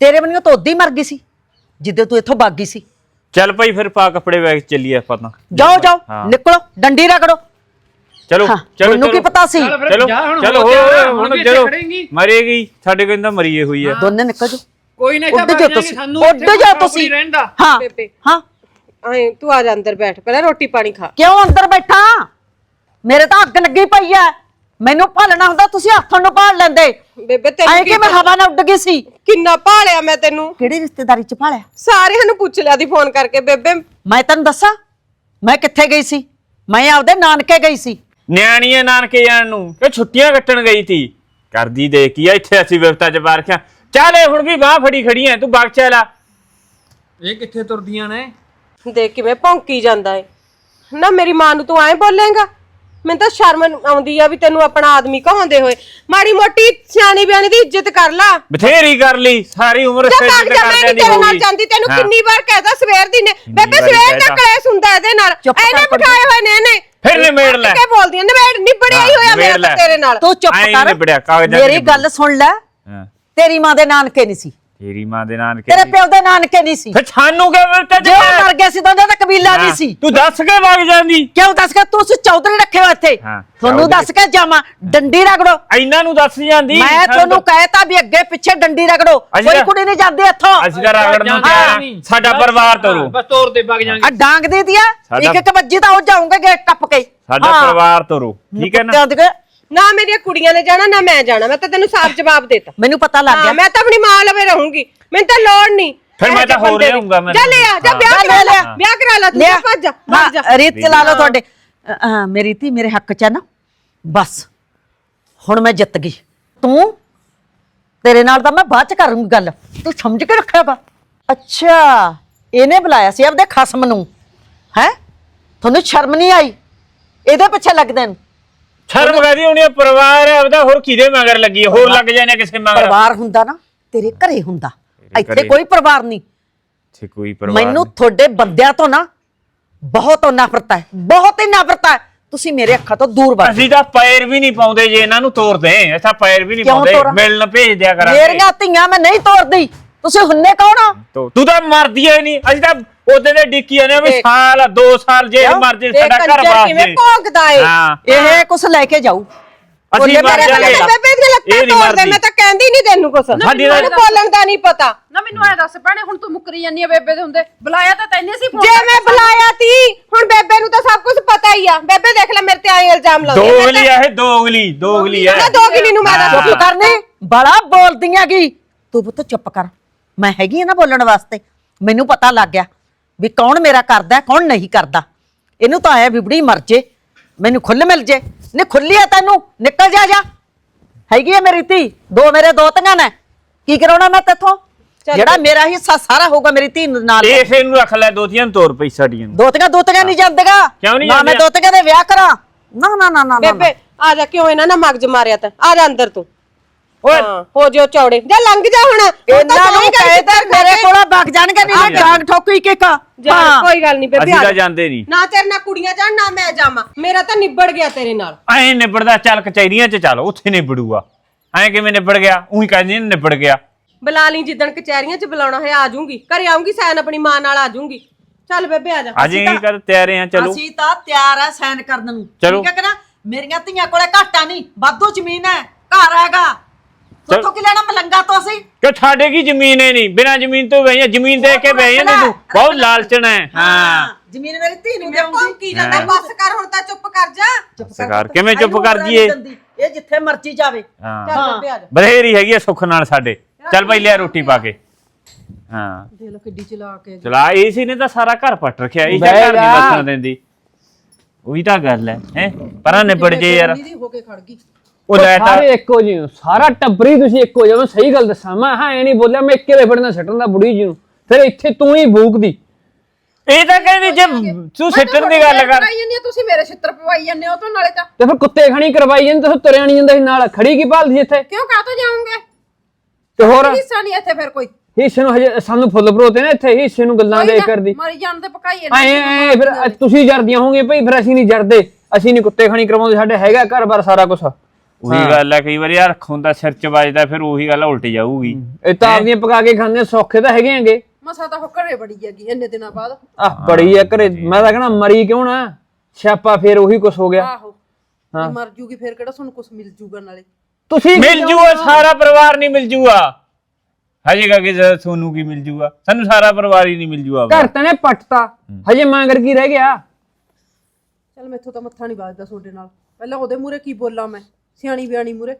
Speaker 8: ਤੇਰੇ ਬੰਨਿਓ ਤਾਂ ਉਦੋਂ ਹੀ ਮਰ ਗਈ ਸੀ ਜਿੱਦੇ ਤੂੰ ਇੱਥੋਂ ਭੱਗ ਗਈ ਸੀ।
Speaker 4: ਚੱਲ ਭਾਈ ਫਿਰ ਪਾ ਕੱਪੜੇ ਬੈਗ ਚੱਲੀਏ ਆਪਾਂ ਤਾਂ।
Speaker 8: ਜਾਓ ਜਾਓ। ਨਿਕਲੋ ਡੰਡੀ ਰਗੜੋ।
Speaker 4: ਚਲੋ
Speaker 8: ਹਾਂ,
Speaker 4: ਚਲੋ
Speaker 8: ਮੈਨੂੰ ਕੀ
Speaker 4: ਚਲੋ।
Speaker 8: ਪਤਾ ਸੀ?
Speaker 4: ਚਲੋ ਚਲੋ ਹੋ ਹੁਣ ਚਲੋ ਮਰੇਗੀ ਸਾਡੇ ਕੋਲ ਤਾਂ ਮਰੀਏ ਹੋਈ ਆ।
Speaker 8: ਦੋਨੇ ਨਿਕਲ ਜਾਓ।
Speaker 5: ਕੋਈ ਨਾ
Speaker 8: ਉੱਡ ਜਾਓ ਤੁਸੀਂ। ਉੱਡ ਜਾਓ ਤੁਸੀਂ। ਹਾਂ।
Speaker 6: ਬੇਬੇ
Speaker 8: ਹਾਂ।
Speaker 6: ਐ ਤੂੰ ਆ ਜਾ ਅੰਦਰ ਬੈਠ ਪਹਿਲਾਂ ਰੋਟੀ ਪਾਣੀ ਖਾ।
Speaker 8: ਕਿਉਂ ਅੰਦਰ ਬੈਠਾ? ਮੇਰੇ ਤਾਂ ਅੱਗ ਲੱਗੀ ਪਈ ਐ। ਮੈਨੂੰ ਭਾਲਣਾ ਹੁੰਦਾ ਤੁਸੀਂ ਹੱਥਾਂ ਨੂੰ ਭਾਲ ਲੈਂਦੇ।
Speaker 6: ਬੇਬੇ
Speaker 8: ਐ
Speaker 6: ਤੈਨੂੰ
Speaker 8: ਕਿ ਮੈਂ ਹਵਾ ਨਾਲ ਉੱਡ ਗਈ ਸੀ?
Speaker 6: ਕਿੰਨਾ ਭਾਲਿਆ ਮੈਂ ਤੈਨੂੰ?
Speaker 8: ਕਿਹੜੀ ਰਿਸ਼ਤੇਦਾਰੀ ਚ ਭਾਲਿਆ?
Speaker 6: ਸਾਰਿਆਂ ਨੂੰ ਪੁੱਛ ਲਿਆ ਦੀ ਫੋਨ ਕਰਕੇ ਬੇਬੇ।
Speaker 8: ਮੈਂ ਤੈਨੂੰ ਦੱਸਾਂ ਮੈਂ ਕਿੱਥੇ ਗਈ ਸੀ? ਮੈਂ ਆਪਦੇ ਨਾਨਕੇ ਗਈ ਸੀ।
Speaker 4: ਨਿਆਣੀਆਂ ਨਾਨਕੇ ਜਾਣ ਨੂੰ ਕਿ ਛੁੱਟੀਆਂ ਕੱਟਣ ਗਈ ਤੀ। ਕਰਦੀ ਦੇ ਕੀ ਆ ਇੱਥੇ ਅਸੀਂ ਵਿਵਸਥਾ ਚ ਪਾ ਰੱਖਿਆ। ਚੱਲ ਹੁਣ ਵੀ ਬਾਹ ਫੜੀ ਖੜੀ ਐ ਤੂੰ ਬਾਗ ਚੱਲਾ
Speaker 5: ਇਹ ਕਿੱਥੇ ਤੁਰਦੀਆਂ ਨੇ?
Speaker 6: ਦੇਖ ਕਿਵੇਂ ਭੌਂਕੀ ਜਾਂਦਾ ਏ। ਨਾ ਮੇਰੀ ਮਾਂ ਨੂੰ ਤੂੰ ਐਂ ਬੋਲੇਂਗਾ? ਮੈਨੂੰ ਤਾਂ ਸ਼ਰਮ ਆਉਂਦੀ ਆ ਵੀ ਤੈਨੂੰ ਆਪਣਾ ਆਦਮੀ ਕਹਾਉਂਦੇ ਹੋਏ। ਮਾੜੀ ਮੋਟੀ ਸਿਆਣੀ ਬਿਆਣੀ ਦੀ ਇੱਜ਼ਤ ਕਰ ਲਾ।
Speaker 4: ਬਥੇਰੀ ਕਰ ਲਈ ਸਾਰੀ ਉਮਰ
Speaker 6: ਜਾ
Speaker 4: ਸਿਰ
Speaker 6: ਭਾਗ
Speaker 4: ਤੇ
Speaker 6: ਜਾ ਮੈਂ
Speaker 4: ਕਰਦਿਆਂ
Speaker 6: ਨਹੀਂ
Speaker 4: ਦੀ
Speaker 6: ਤੇਰੇ
Speaker 4: ਹੋ
Speaker 6: ਨਾਲ
Speaker 4: ਗਈ।
Speaker 6: ਜਾਂਦੀ ਤੈਨੂੰ
Speaker 4: ਹਾਂ।
Speaker 6: ਕਿੰਨੀ ਵਾਰ ਕਹਿਦਾ ਸਵੇਰ ਦੀ ਨੇ। ਬੇਬੇ
Speaker 4: ਵਾਰੀ
Speaker 6: ਸਵੇਰ ਦਾ। ਕਲੇਸ਼ ਹੁੰਦਾ ਇਹਦੇ ਨਾਲ। ਇਹਨੇ। ਬਿਠਾਏ ਹੋਏ ਨੇ ਇਹਨੇ।
Speaker 4: ਫਿਰ ਨਿਬੇੜ ਲੈ।
Speaker 6: ਕੀ ਬੋਲਦੀਆਂ ਨਿਬੇੜ ਨਿਬੜਿਆ ਹੀ ਹੋਇਆ ਮੇਰਾ ਤੇਰੇ ਨਾਲ।
Speaker 8: ਤੂੰ ਚੁੱਪ
Speaker 4: ਐਂ
Speaker 8: ਕਰ।
Speaker 4: ਨਿਬੜਿਆ, ਕਾਗਜ਼ਾਂ ਚ
Speaker 8: ਮੇਰੀ
Speaker 4: ਨਿਬੜਿਆ।
Speaker 8: ਗੱਲ ਸੁਣ ਲੈ।
Speaker 4: ਹਾਂ।
Speaker 8: ਤੇਰੀ ਮਾਂ ਦੇ ਨਾਨਕੇ ਨਹੀਂ ਸੀ।
Speaker 4: ਤੇਰੀ ਮਾਂ ਦੇ ਨਾਨਕੇ
Speaker 8: ਤੇਰੇ। ਪਿਓ ਦੇ ਨਾਨਕੇ ਨਹੀਂ ਸੀ।
Speaker 4: ਫਿਰ ਸਾਨੂੰ ਕਿਉਂ ਮਿਲਤਾ
Speaker 8: ਜੇ ਉਹ ਮਰ ਗਿਆ ਸੀ ਤਾਂ ਉਹਦਾ ਤਾਂ ਕਬੀਲਾ ਨਹੀਂ ਸੀ।
Speaker 4: ਤੂੰ ਦੱਸ ਕੇ ਵਗ ਜਾਂਦੀ।
Speaker 8: ਕਿਉਂ ਦੱਸ ਕੇ? ਤੂੰ ਚੌਧਰੀ ਰੱਖੇ ਹੋ ਇੱਥੇ।
Speaker 4: ਹਾਂ,
Speaker 8: ਤੁਹਾਨੂੰ
Speaker 4: ਚੌਧਰੀ।
Speaker 8: ਦੱਸ ਕੇ ਜਾਵਾਂ। ਡੰਡੀ ਰਗੜੋ
Speaker 4: ਇਹਨਾਂ ਨੂੰ ਦੱਸ ਜਾਂਦੀ।
Speaker 8: ਮੈਂ
Speaker 4: ਸਾਨੂੰ
Speaker 8: ਤੁਹਾਨੂੰ ਕਹਿਤਾ ਵੀ ਅੱਗੇ ਪਿੱਛੇ ਡੰਡੀ ਰਗੜੋ
Speaker 4: ਅਸੀਂ
Speaker 8: ਕੋਈ
Speaker 4: ਤਾਂ-
Speaker 8: ਕੁੜੀ ਨਹੀਂ ਜਾਂਦੀ ਇੱਥੋਂ।
Speaker 4: ਅਸੀਂ ਤਾਂ ਰਗੜ ਨੂੰ। ਤਿਆਰ। ਸਾਡਾ ਪਰਿਵਾਰ ਤੋਰੂ।
Speaker 5: ਬਸ ਤੋਰ ਦੇ ਵਗ ਜਾਾਂਗੇ।
Speaker 8: ਆ ਡਾਂਗ ਦੇ ਦਿਆ।
Speaker 4: ਸਾਡਾ-
Speaker 8: ਇੱਕ ਇੱਕ ਵੱਜੀ ਤਾਂ ਉਹ ਜਾਊਂਗੇ ਗੇਟ ਟੱਪ ਕੇ।
Speaker 4: ਸਾਡਾ। ਪਰਿਵਾਰ ਤੋਰੂ। ਠੀਕ ਹੈ ਨਾ?
Speaker 8: ਕੁੱਤਿਆਂ ਦੇ-
Speaker 6: ਨਾ ਮੇਰੀਆਂ ਕੁੜੀਆਂ ਨੇ ਜਾਣਾ ਨਾ ਮੈਂ ਜਾਣਾ। ਮੈਂ ਤਾਂ ਤੈਨੂੰ ਸਾਫ਼ ਜਵਾਬ ਦੇਤਾ।
Speaker 8: ਮੈਨੂੰ ਪਤਾ ਲੱਗ
Speaker 6: ਹਾਂ
Speaker 8: ਗਿਆ
Speaker 6: ਮੈਂ ਤਾਂ ਆਪਣੀ ਮਾਂ ਲਵੇ ਰਹੂੰਗੀ। ਮੈਨੂੰ ਤਾਂ ਲੋੜ ਨਹੀਂ।
Speaker 4: ਫਿਰ ਮੈਂ
Speaker 6: ਇਹੋ
Speaker 4: ਤਾਂ
Speaker 6: ਜਿਹੇ
Speaker 4: ਹੋਰ
Speaker 6: ਬੰਦੇ ਦੀ।
Speaker 4: ਲਿਆਊਂਗਾ ਮੈਂ।
Speaker 6: ਜਾ ਲੈ ਆ ਜਾ
Speaker 4: ਹਾਂ।
Speaker 6: ਵਿਆਹ ਕਰਾ
Speaker 8: ਲੈ ਲਿਆ।
Speaker 6: ਵਿਆਹ ਕਰਾ ਲੈ ਤੂੰ
Speaker 8: ਲਿਆ।
Speaker 6: ਭੱਜ ਜਾ ਭੱਜ ਜਾ।
Speaker 8: ਹਾਂ, ਰੀਤ ਚਲਾ ਲਓ ਤੁਹਾਡੇ। ਅ, ਅ, ਮੇਰੀ ਧੀ ਮੇਰੇ ਹੱਕ ਚ ਹੈ ਨਾ। ਬਸ। ਹੁਣ ਮੈਂ ਜਿੱਤ ਗਈ। ਤੂੰ? ਤੇਰੇ ਨਾਲ ਤਾਂ ਮੈਂ ਬਾਅਦ ਚ ਕਰੂੰਗੀ ਗੱਲ। ਤੂੰ ਸਮਝ ਕੇ ਰੱਖਿਆ ਵਾ। ਅੱਛਾ। ਇਹਨੇ ਬੁਲਾਇਆ ਸੀ ਆਪਦੇ ਖਸਮ ਨੂੰ। ਹੈ? ਤੁਹਾਨੂੰ ਸ਼ਰਮ ਨਹੀਂ ਆਈ? ਇਹਦੇ ਪਿੱਛੇ ਲੱਗਦੇ ਨੇ।
Speaker 4: ਸ਼ਰਮ ਕਰਦੀ ਹੋਣੀ ਆ, ਪਰਿਵਾਰ ਹੈ ਉਹਦਾ ਹੋਰ ਕਿਹਦੇ ਮਗਰ ਲੱਗੀ ਹੈ? ਹੋਰ ਲੱਗ ਜਾਣੇ ਕਿਸੇ ਮਗਰ?
Speaker 8: ਪਰਿਵਾਰ ਹੁੰਦਾ ਨਾ ਤੇਰੇ ਘਰੇ ਹੁੰਦਾ।
Speaker 4: ਤੇਰੇ
Speaker 8: ਇੱਥੇ
Speaker 4: ਘਰੇ।
Speaker 8: ਕੋਈ ਪਰਿਵਾਰ ਨਹੀਂ।
Speaker 4: ਇੱਥੇ ਕੋਈ ਪਰਿਵਾਰ
Speaker 8: ਮੈਨੂੰ
Speaker 4: ਨਹੀਂ।
Speaker 8: ਤੁਹਾਡੇ ਬੰਦਿਆਂ ਤੋਂ ਨਾ ਬਹੁਤ ਨਫ਼ਰਤ ਹੈ ਬਹੁਤ ਹੀ ਨਫ਼ਰਤ ਹੈ। ਤੁਸੀਂ ਮੇਰੇ ਅੱਖਾਂ ਤੋਂ ਦੂਰ ਵਗ
Speaker 4: ਅਸੀਂ ਤਾਂ ਪੈਰ ਵੀ ਨਹੀਂ ਪਾਉਂਦੇ ਜੇ ਇਹਨਾਂ ਨੂੰ ਤੋਰਦੇ। ਐਸਾ ਪੈਰ ਵੀ ਨਹੀਂ
Speaker 8: ਕਿਉਂ
Speaker 4: ਪਾਉਂਦੇ।
Speaker 8: ਤੋਰਾਂ?
Speaker 4: ਮਿਲਣ ਭੇਜ ਦਿਆ ਕਰਾਂਗੇ।
Speaker 8: ਮੇਰੀਆਂ ਧੀਆਂ ਮੈਂ ਨਹੀਂ ਤੋਰਦੀ। ਤੁਸੀਂ ਹੁੰਨੇ ਕੌਣ ਆ
Speaker 4: ਤੋ- ਤੂੰ ਤਾਂ ਮਰਦੀ ਐ ਨਹੀਂ। ਅਸੀਂ ਤਾਂ ਉਹਦੇ ਦੇ ਡਿੱਕੀ ਜਾਂਦੇ ਆ ਵੀ
Speaker 6: ਦੇਖ।
Speaker 4: ਸਾਲ ਦੋ ਸਾਲ ਜੇ
Speaker 8: ਕਿਉਂ?
Speaker 4: ਮਰ ਜੇ
Speaker 6: ਦੇਖ
Speaker 4: ਸਾਡਾ ਘਰ
Speaker 6: ਕੰਜਰ ਕਿਵੇਂ
Speaker 4: ਵਾਸਤੇ
Speaker 6: ਭੌਂਕਦਾ ਏ।
Speaker 4: ਹਾਂ।
Speaker 8: ਇਹ ਕੁਛ ਲੈ ਕੇ ਜਾਊ।
Speaker 4: ਅਸੀਂ
Speaker 8: ਬੋਲੇ
Speaker 4: ਮਰ
Speaker 8: ਮੇਰੇ
Speaker 6: ਮੇਰੇ
Speaker 4: ਜਾਗੇ
Speaker 6: ਬੰਦੇ ਬੇਬੇ ਦੀਆਂ ਲੱਤਾਂ ਤੋੜ ਦੇ ਮੈਂ ਤਾਂ ਕਹਿੰਦੀ ਨਹੀਂ ਤੈਨੂੰ ਕੁਛ।
Speaker 4: ਸਾਡੀ ਤਾਂ-
Speaker 6: ਮੈਨੂੰ ਬੋਲਣ ਦਾ ਨਹੀਂ ਪਤਾ।
Speaker 7: ਨਾ ਮੈਨੂੰ ਐ ਦੱਸ ਭੈਣੇ ਹੁਣ ਤੂੰ ਮੁੱਕਰੀ ਜਾਂਦੀ ਆ ਬੇਬੇ ਦੇ ਹੁੰਦੇ। ਬੁਲਾਇਆ ਤਾਂ ਤੈਨੇ ਸੀ ਫੋਨ
Speaker 6: ਜੇ ਮੈਂ ਬੁਲਾਇਆ ਤੀ ਹੁਣ ਬੇਬੇ ਨੂੰ ਤਾਂ ਸਭ ਕੁਝ ਪਤਾ ਹੀ ਆ। ਬੇਬੇ ਦੇਖ ਲੈ ਮੇਰੇ ਤੇ ਆਏ ਇਲਜ਼ਾਮ ਲਾਉਂਦੀ।
Speaker 4: ਦੋਗਲੀ ਐ ਇਹ ਦੋਗਲੀ ਦੋਗਲੀ ਐ
Speaker 6: ਨਾ ਦੋਗਲੀ ਨੂੰ ਮੈਂ
Speaker 4: ਹਾਂ।
Speaker 6: ਦੱਸ
Speaker 8: ਚੁੱਪ ਕਰਨੇ ਬੜਾ ਬੋਲਦੀਆਂ ਗੀ ਤੂੰ ਪੁੱਤ ਚੁੱਪ ਕਰ। ਮੈਂ ਹੈਗੀ ਆ ਨਾ ਬੋਲਣ ਵਾਸਤੇ। ਮੈਨੂੰ ਪਤਾ ਲੱਗ ਗਿਆ। ਵੀ ਕੌਣ ਮੇਰਾ ਕਰਦਾ ਹੈ, ਕੌਣ ਨਹੀਂ ਕਰਦਾ। ਇਹਨੂੰ ਤਾਂ ਆਇਆ ਵਿਬੜੀ ਮਰ ਜੇ ਮੈਨੂੰ ਖੁੱਲ ਮਿਲ ਜੇ। ਨੇ ਖੁੱਲੀ ਆ ਤੈਨੂੰ ਨਿਕਲ ਜਾ ਜਾ। ਹੈਗੀ ਆ ਮੇਰੀ ਧੀ ਦੋ ਮੇਰੇ ਦੋ ਧੀਆਂ ਨੇ। ਕੀ ਕਰਾਉਣਾ ਮੈਂ ਤੇਥੋਂ? ਜਿਹੜਾ ਮੇਰਾ ਹਿੱਸਾ ਸਾਰਾ ਹੋਊਗਾ ਮੇਰੀ ਧੀ ਨਾਲ।
Speaker 4: ਇਸ ਇਹਨੂੰ ਰੱਖ ਲੈ ਦੋਤੀਆਂ ਨੂੰ ਤੋਰ ਪਈ ਸਾਡੀਆਂ ਨੂੰ।
Speaker 8: ਦੋਤੀਆਂ ਦੋਤੀਆਂ ਨਹੀਂ ਜਾਂਦੇਗਾ ਨਾ ਮੈਂ? ਦੋਤੀਆਂ ਦੇ ਵਿਆਹ ਕਰਾਂ। ਨਾ ਨਾ ਨਾ ਨਾ ਨਾ, ਨਾ।
Speaker 6: ਬੇਬੇ ਆ ਜਾ ਕਿਉਂ ਇਹਨਾਂ ਨਾਲ ਮਗਜ ਮਾਰਿਆ ਤਾਂ? ਆ ਜਾ ਅੰਦਰ ਤੂੰ।
Speaker 4: ਓਏ
Speaker 6: ਹਾਂ। ਹੋ ਜਿਓ ਚੌੜੇ। ਜਾ ਲੰਘ ਜਾ ਹੁਣ। ਹੁਣ ਤਾਂ
Speaker 8: ਇਹਨਾਂ ਨੂੰ ਕਹੇ ਤੇ ਮੇਰੇ। ਕੋਲ ਵਗ ਜਾਣਗੇ ਨਹੀਂ ਮੈਂ ਜਾਗ ਠੋਕੀ ਕਿ ਕਾ
Speaker 6: ਜਾ ਕੋਈ ਗੱਲ ਨਹੀਂ ਬੇਬੇ
Speaker 4: ਅਸੀਂ
Speaker 6: ਆ
Speaker 4: ਤਾਂ
Speaker 6: ਜਾ।
Speaker 4: ਜਾਂਦੇ ਨਹੀਂ
Speaker 6: ਨਾ ਤੇਰੇ ਨਾਲ ਕੁੜੀਆਂ ਜਾਣ ਨਾ ਮੈਂ ਜਾਵਾਂ। ਮੇਰਾ ਤਾਂ ਨਿਬੜ ਗਿਆ ਤੇਰੇ ਨਾਲ।
Speaker 4: ਐ ਨਿਬੜਦਾ ਚੱਲ ਕਚਹਿਰੀਆਂ 'ਚ ਚੱਲ ਉੱਥੇ ਨਿਬੜੂਗਾ। ਐ ਕਿਵੇਂ ਨਿਬੜ ਗਿਆ? ਉਹੀ ਕਹਿੰਦੇ ਨੇ ਨਿਬੜ ਗਿਆ।
Speaker 6: ਬੁਲਾ ਲਈ ਜਿੱਦਣ ਕਚਹਿਰੀਆਂ 'ਚ ਬੁਲਾਉਣਾ ਹੋਇਆ ਆ ਜਾਊਂਗੀ। ਘਰੇ ਆਉਂਗੀ ਸੈਨ ਆਪਣੀ ਮਾਂ ਨਾਲ ਆ ਜਾਊਂਗੀ। ਚੱਲ ਬੇਬੇ ਆ ਜਾ।
Speaker 4: ਅੱਜ ਕੀ ਕਰ ਤਿਆਰੇ ਆ ਚਲੋ।
Speaker 8: ਅਸੀਂ ਤਾਂ ਤਿਆਰ ਆ ਸਾਈਨ ਕਰਨ ਨੂੰ।
Speaker 4: ਚਲੋ।
Speaker 8: ਠੀਕ ਹੈ ਕਿ ਨਾ? ਮੇਰੀਆਂ ਧੀਆਂ ਕੋਲੇ ਘਾਟਾ ਨਹੀਂ ਵਾਧੂ ਜ਼ਮੀਨ ਹੈ। ਘਰ ਹੈਗਾ। ਉੱਥੋਂ ਕੀ ਲੈਣਾ ਮਲੰਗਾ ਤੋਂ ਅਸੀਂ?
Speaker 4: ਕਿ ਸਾਡੇ ਕੀ ਜ਼ਮੀਨ ਹੈ ਨਹੀਂ? ਬਿਨਾਂ ਜ਼ਮੀਨ ਤੋਂ ਬਈਆਂ ਜ਼ਮੀਨ ਦੇ ਕੇ ਬਈਆਂ ਨੇ ਤੂੰ। ਬਹੁਤ ਲਾਲਚਣ ਹੈ। ਹਾਂ।
Speaker 8: ਜ਼ਮੀਨ ਮੇਰੀ ਧੀ ਨਹੀਂ
Speaker 6: ਦੇਖੋ
Speaker 8: ਦੇਉਂਦੀ
Speaker 6: ਕੀ ਜਾਂਦਾ ਬਸ ਕਰ ਹੁਣ ਤਾਂ ਚੁੱਪ ਕਰ ਜਾ।
Speaker 4: ਸਰਕਾਰ ਕਿਵੇਂ ਚੁੱਪ ਕਰ ਜੀਏ
Speaker 8: ਇਹ ਜਿੱਥੇ ਮਰਜ਼ੀ ਜਾਵੇ।
Speaker 4: ਹਾਂ।
Speaker 6: ਚੱਲ ਬੇਬੇ ਆ ਜਾ।
Speaker 4: ਬਥੇਰੀ ਹੈਗੀ ਸੁੱਖ ਨਾਲ ਸਾਡੇ। ਚੱਲ ਭਾਈ ਲਿਆ ਰੋਟੀ ਪਾ ਕੇ। ਹਾਂ।
Speaker 7: ਦੇਖ ਲੋ ਕਿੱਡੀ ਚਲਾ ਕੇ
Speaker 4: ਚਲਾ ਏਸੀ ਨੇ ਤਾਂ ਸਾਰਾ ਘਰ ਪੱਟ ਰੱਖਿਆ। ਇਹ ਘਰ ਨਹੀਂ ਬਸਣ ਦਿੰਦੀ। ਉਹੀ ਤਾਂ ਗੱਲ ਹੈ ਹੈ? ਪਰਾਂ ਨਿਬੜ ਜੇ ਯਾਰ।
Speaker 7: ਦੀ ਹੋ ਕੇ ਖੜ ਗਈ।
Speaker 4: ਉਹ ਲੈ ਤਾਂ
Speaker 5: ਸਾਰੇ ਇੱਕੋ ਜਿਹੇ ਹੋ ਸਾਰਾ ਟੱਬਰੀ ਤੁਸੀਂ ਇੱਕੋ ਜਿਹੇ ਹੋ ਮੈਂ ਸਹੀ ਗੱਲ ਦੱਸਾਂ ਮੈਂ ਹਾਂ ਨਹੀਂ ਬੋਲਿਆ ਮੈਂ ਇੱਕੇ ਦੇ ਫੜਨਾ ਸੱਟਣ ਦਾ ਬੁੜੀ ਜੀ ਨੂੰ। ਫਿਰ ਇੱਥੇ ਤੂੰ ਹੀ ਭੂਕਦੀ
Speaker 4: ਇਹ ਤਾਂ ਕਹਿੰਦੀ ਜੇ ਤੂੰ ਸਿੱਟਣ ਦੀ ਗੱਲ ਕਰ
Speaker 7: ਪਵਾਈ ਜਾਂਦੀ ਆ ਤੁਸੀਂ ਮੇਰੇ ਛਿੱਤਰ ਪਵਾਈ ਜਾਂਦੇ ਹੋ ਤੋਂ ਨਾਲੇ ਤਾਂ।
Speaker 5: ਤੇ ਫਿਰ ਕੁੱਤੇ ਖਾਣੀ ਕਰਵਾਈ ਜਾਂਦੇ ਤੁਸੀਂ ਤੁਰਿਆ ਨਹੀਂ ਜਾਂਦਾ ਸੀ ਨਾਲ ਖੜੀ ਕੀ ਭਾਲਦੀ ਇੱਥੇ?
Speaker 7: ਕਿਉਂ ਕਾਹ ਤੋਂ ਜਾਉਂਗੇ
Speaker 5: ਤੇ ਹੋਰ?
Speaker 7: ਹਿੱਸਾ ਨਹੀਂ ਇੱਥੇ ਫਿਰ ਕੋਈ।
Speaker 5: ਹਿੱਸੇ ਨੂੰ ਹਜੇ ਸਾਨੂੰ ਫੁੱਲ ਭਰੋਤੇ ਨੇ ਇੱਥੇ ਹਿੱਸੇ ਨੂੰ ਗੱਲਾਂ ਦੇ ਕਰਦੀ।
Speaker 7: ਮਰੀ ਜਾਣ ਦੇ ਪਕਾਈ
Speaker 5: ਐ ਐ ਫਿਰ ਤੁਸੀਂ ਜਰਦੀਆਂ ਹੋਗੇ ਭਈ ਫਿਰ ਅਸੀਂ ਨਹੀਂ ਜਰਦੇ ਅਸੀਂ ਨਹੀਂ ਕੁੱਤੇ ਖਾਣੀ ਕਰਵਾਉਂਦੇ ਸਾਡੇ ਹੈਗਾ ਘਰ-ਬਾਰ ਸਾਰਾ ਕੁਝ
Speaker 4: ਉਹੀ ਗੱਲ ਹੈ ਕਈ ਵਾਰੀ ਯਾਰ ਖੁੰਦਾ ਸਿਰ ਚ ਵੱਜਦਾ ਫਿਰ ਉਹੀ ਗੱਲ ਉਲਟ ਜਾਊਗੀ।
Speaker 5: ਇਹ ਤਾਂ ਆਪਦੀਆਂ ਪਕਾ ਕੇ ਖਾਂਦੇ ਸੌਖੇ ਤਾਂ ਹੈਗੇ ਆਂਗੇ
Speaker 7: ਮਸਾ ਤਾਂ ਉਹ ਘਰੇ ਬੜੀ ਹੈਗੀ ਇੰਨੇ ਦਿਨਾਂ ਬਾਅਦ।
Speaker 5: ਆਹ ਬੜੀ ਆ ਘਰੇ ਮੈਂ ਤਾਂ ਕਹਣਾ ਮਰੀ ਕਿਉਂ ਨਾ? ਸਿਆਪਾ ਫੇਰ ਉਹੀ ਕੁਝ ਹੋ ਗਿਆ।
Speaker 7: ਆਹੋ। ਜੇ ਮਰ ਜੂਗੀ ਫਿਰ ਕਿਹੜਾ ਤੁਹਾਨੂੰ ਕੁਝ ਮਿਲ ਜੂਗਾ ਨਾਲੇ।
Speaker 5: ਤੁਸੀਂ
Speaker 4: ਮਿਲ ਜੂਗਾ ਸਾਰਾ ਪਰਿਵਾਰ ਨਹੀਂ ਮਿਲ ਜੂਗਾ। ਹਜੇ ਕਾ ਕਿ ਤੁਹਾਨੂੰ ਕੀ ਮਿਲ ਜੂਗਾ? ਸਾਨੂੰ ਸਾਰਾ ਪਰਿਵਾਰ ਹੀ ਨਹੀਂ ਮਿਲ ਜੂਗਾ
Speaker 5: ਘਰ ਤਨੇ ਪੱਟਤਾ। ਹਜੇ ਮਾਂਗਰ ਕੀ ਰਹਿ ਗਿਆ।
Speaker 7: ਚਲ ਮੈਥੋਂ ਤਾਂ ਮੱਥਾ ਨਹੀਂ ਵੱਜਦਾ ਤੁਹਾਡੇ ਨਾਲ। ਪਹਿਲਾਂ ਉਹਦੇ ਮੂਰੇ ਕੀ ਬੋਲਾਂ ਮੈਂ? ਸਿਆਣੀ ਬਿਆਣੀ ਮੂਰੇ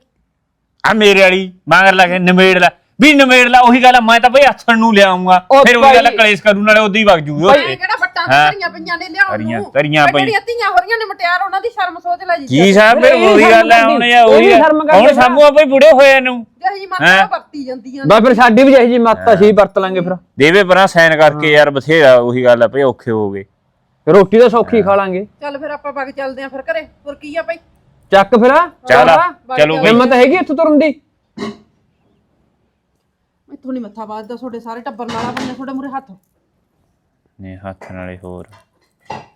Speaker 4: ਆ ਮੇਰੇ ਵਾਲੀ ਮਾਂਗਰ ਲਾ ਕੇ ਨਿਮੇੜ ਲੈ। ਵੀ ਨਿਮੇੜ ਲੈ ਉਹੀ ਗੱਲ ਆ, ਮੈਂ ਤਾਂ ਬਈ ਹੱਥਣ ਨੂੰ ਲਿਆਉਂਗਾ।
Speaker 5: ਉਹ
Speaker 4: ਫਿਰ ਉਹੀ ਗੱਲ ਆ,
Speaker 5: ਭਾਈ-
Speaker 4: ਕਲੇਸ਼ ਕਰੂ ਨਾਲੇ ਉਦੋਂ ਹੀ ਵਗ ਜੂਗੀ
Speaker 7: ਇਹ
Speaker 4: ਉੱਥੇ।
Speaker 7: ਕਿਹੜਾ ਬੱਟਾਂ
Speaker 4: ਹਾਂ।
Speaker 7: ਪਈਆਂ ਨੇ ਲਿਆਉਣ
Speaker 4: ਧਰੀਆਂ-
Speaker 7: ਨੂੰ?
Speaker 4: ਧਰੀਆਂ
Speaker 7: ਆਹ
Speaker 4: ਪਈ-
Speaker 7: ਜਿਹੜੀਆਂ ਧੀਆਂ ਹੋ ਰਹੀਆਂ ਨੇ ਮਟਿਆਰ ਉਹਨਾਂ ਦੀ ਸ਼ਰਮ ਸੋਚ ਲੈ ਜੀ।
Speaker 4: ਕੀ ਸਾਹਿਬ ਫਿਰ ਉਹੀ ਗੱਲ ਆ ਹੁਣ ਇਹ ਉਹੀ ਆ।
Speaker 5: ਸ਼ਰਮ ਕਰਦੀ
Speaker 4: ਹੁਣ
Speaker 5: ਨਾ।
Speaker 4: ਸਾਨੂੰ ਆ ਬਈ ਬੁੜੇ ਹੋਏ ਨੂੰ
Speaker 7: ਜਿਹੇ ਜੀ ਮਾਤਾ ਵਰਤੀ ਜਾਂਦੀਆਂ ਨੇ
Speaker 5: ਬਾ ਫਿਰ ਸਾਡੀ ਵੀ ਜਿਹੀ ਜੀ ਮੱਤ ਅਸੀਂ ਵਰਤ ਲਾਂਗੇ ਫਿਰ।
Speaker 4: ਦੇਵੇ ਪਰਾਂ ਸਾਈਨ ਕਰਕੇ ਯਾਰ ਬਥੇਰਾ ਉਹੀ ਗੱਲ ਆ ਭਈ ਔਖੇ ਹੋ ਗਏ।
Speaker 5: ਰੋਟੀ ਤਾਂ ਸੌਖੀ ਖਾ ਲਾਂਗੇ।
Speaker 7: ਚੱਲ ਫਿਰ ਆਪਾਂ ਵਗ ਚੱਲਦੇ ਆਂ ਫਿਰ ਘਰੇ। ਹੋਰ ਕੀ ਆ ਭਾਈ?
Speaker 5: ਚੱਕ ਫਿਰ
Speaker 4: ਚੱਲ ਬਈ
Speaker 5: ਹਿੰਮਤ ਹੈਗੀ ਇੱਥੋਂ ਤੁਰਨ ਦੀ?
Speaker 7: ਮੈਥੋਂ ਨਹੀਂ ਮੱਥਾ ਵੱਜਦਾ ਤੁਹਾਡੇ ਸਾਰੇ ਟੱਬਰ ਨਾਲਾ ਬੰਨੇ ਤੁਹਾਡੇ ਮੂਰੇ ਹੱਥ।
Speaker 4: ਨੇ ਹੱਥ ਨਾਲੇ ਹੋਰ।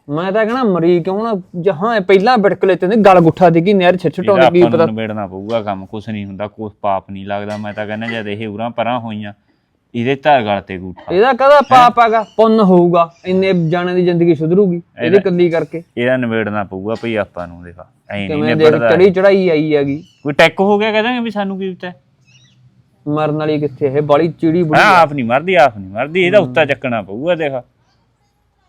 Speaker 5: ਮੈਂ ਤਾਂ ਕਹਣਾ ਮਰੀ ਕਿਉਂ ਨਾ? ਜਹਾਂ ਪਹਿਲਾਂ ਬਿਟਕ ਲੈਤੇ ਨੇ ਗਲ ਗੁੱਠਾ ਦੀ ਕੀ ਨਹਿਰ ਛਿੱਟ
Speaker 4: ਇਹਦਾ
Speaker 5: ਟੋਣ ਕੀ
Speaker 4: ਆਪਾਂ
Speaker 5: ਪਤਾ
Speaker 4: ਨੂੰ ਨਿਬੇੜਨਾ ਪਊਗਾ ਕੰਮ ਕੁਛ ਨਹੀਂ ਹੁੰਦਾ ਕੋਈ ਪਾਪ ਨਹੀਂ ਲੱਗਦਾ। ਮੈਂ ਤਾਂ ਕਹਿੰਦਾ ਜਦ ਇਹ ਉਰਾਂ ਪਰਾਂ ਹੋਈਆਂ ਇਹਦੇ ਧਰ ਗਲ ਤੇ ਗੂਠਾ।
Speaker 5: ਇਹਦਾ ਕਦਾ ਪਾਪ ਆਗਾ ਪੁੰਨ ਹੋਊਗਾ ਇੰਨੇ ਜਾਣੇ ਦੀ ਜ਼ਿੰਦਗੀ ਸੁਧਰੂਗੀ ਇਹਦੀ ਕੱਲੀ ਕਰਕੇ।
Speaker 4: ਇਹਦਾ ਨਿਬੇੜਨਾ ਪਊਗਾ ਭਈ ਆਪਾਂ ਨੂੰ ਦੇਖਾ ਐ ਨਹੀਂ ਨਿਬੜਦਾ
Speaker 5: ਚੜੀ ਚੜਾਈ ਆਈ ਹੈਗੀ।
Speaker 4: ਕੋਈ ਟੈਕ ਹੋ ਗਿਆ ਕਹਦਾਂਗੇ ਵੀ ਸਾਨੂੰ ਕੀ ਦਿੱਤਾ?
Speaker 5: ਮਰਨ ਵਾਲੀ ਕਿੱਥੇ ਇਹ ਬਾਲੀ ਚਿੜੀ ਬੁੜੀ
Speaker 4: ਆਪ ਨਹੀਂ ਮਰਦੀ ਆਪ ਨਹੀਂ ਮਰਦੀ ਇਹਦਾ ਉੱਤਾ ਚੱਕਣਾ ਪਊਗਾ ਦੇਖ।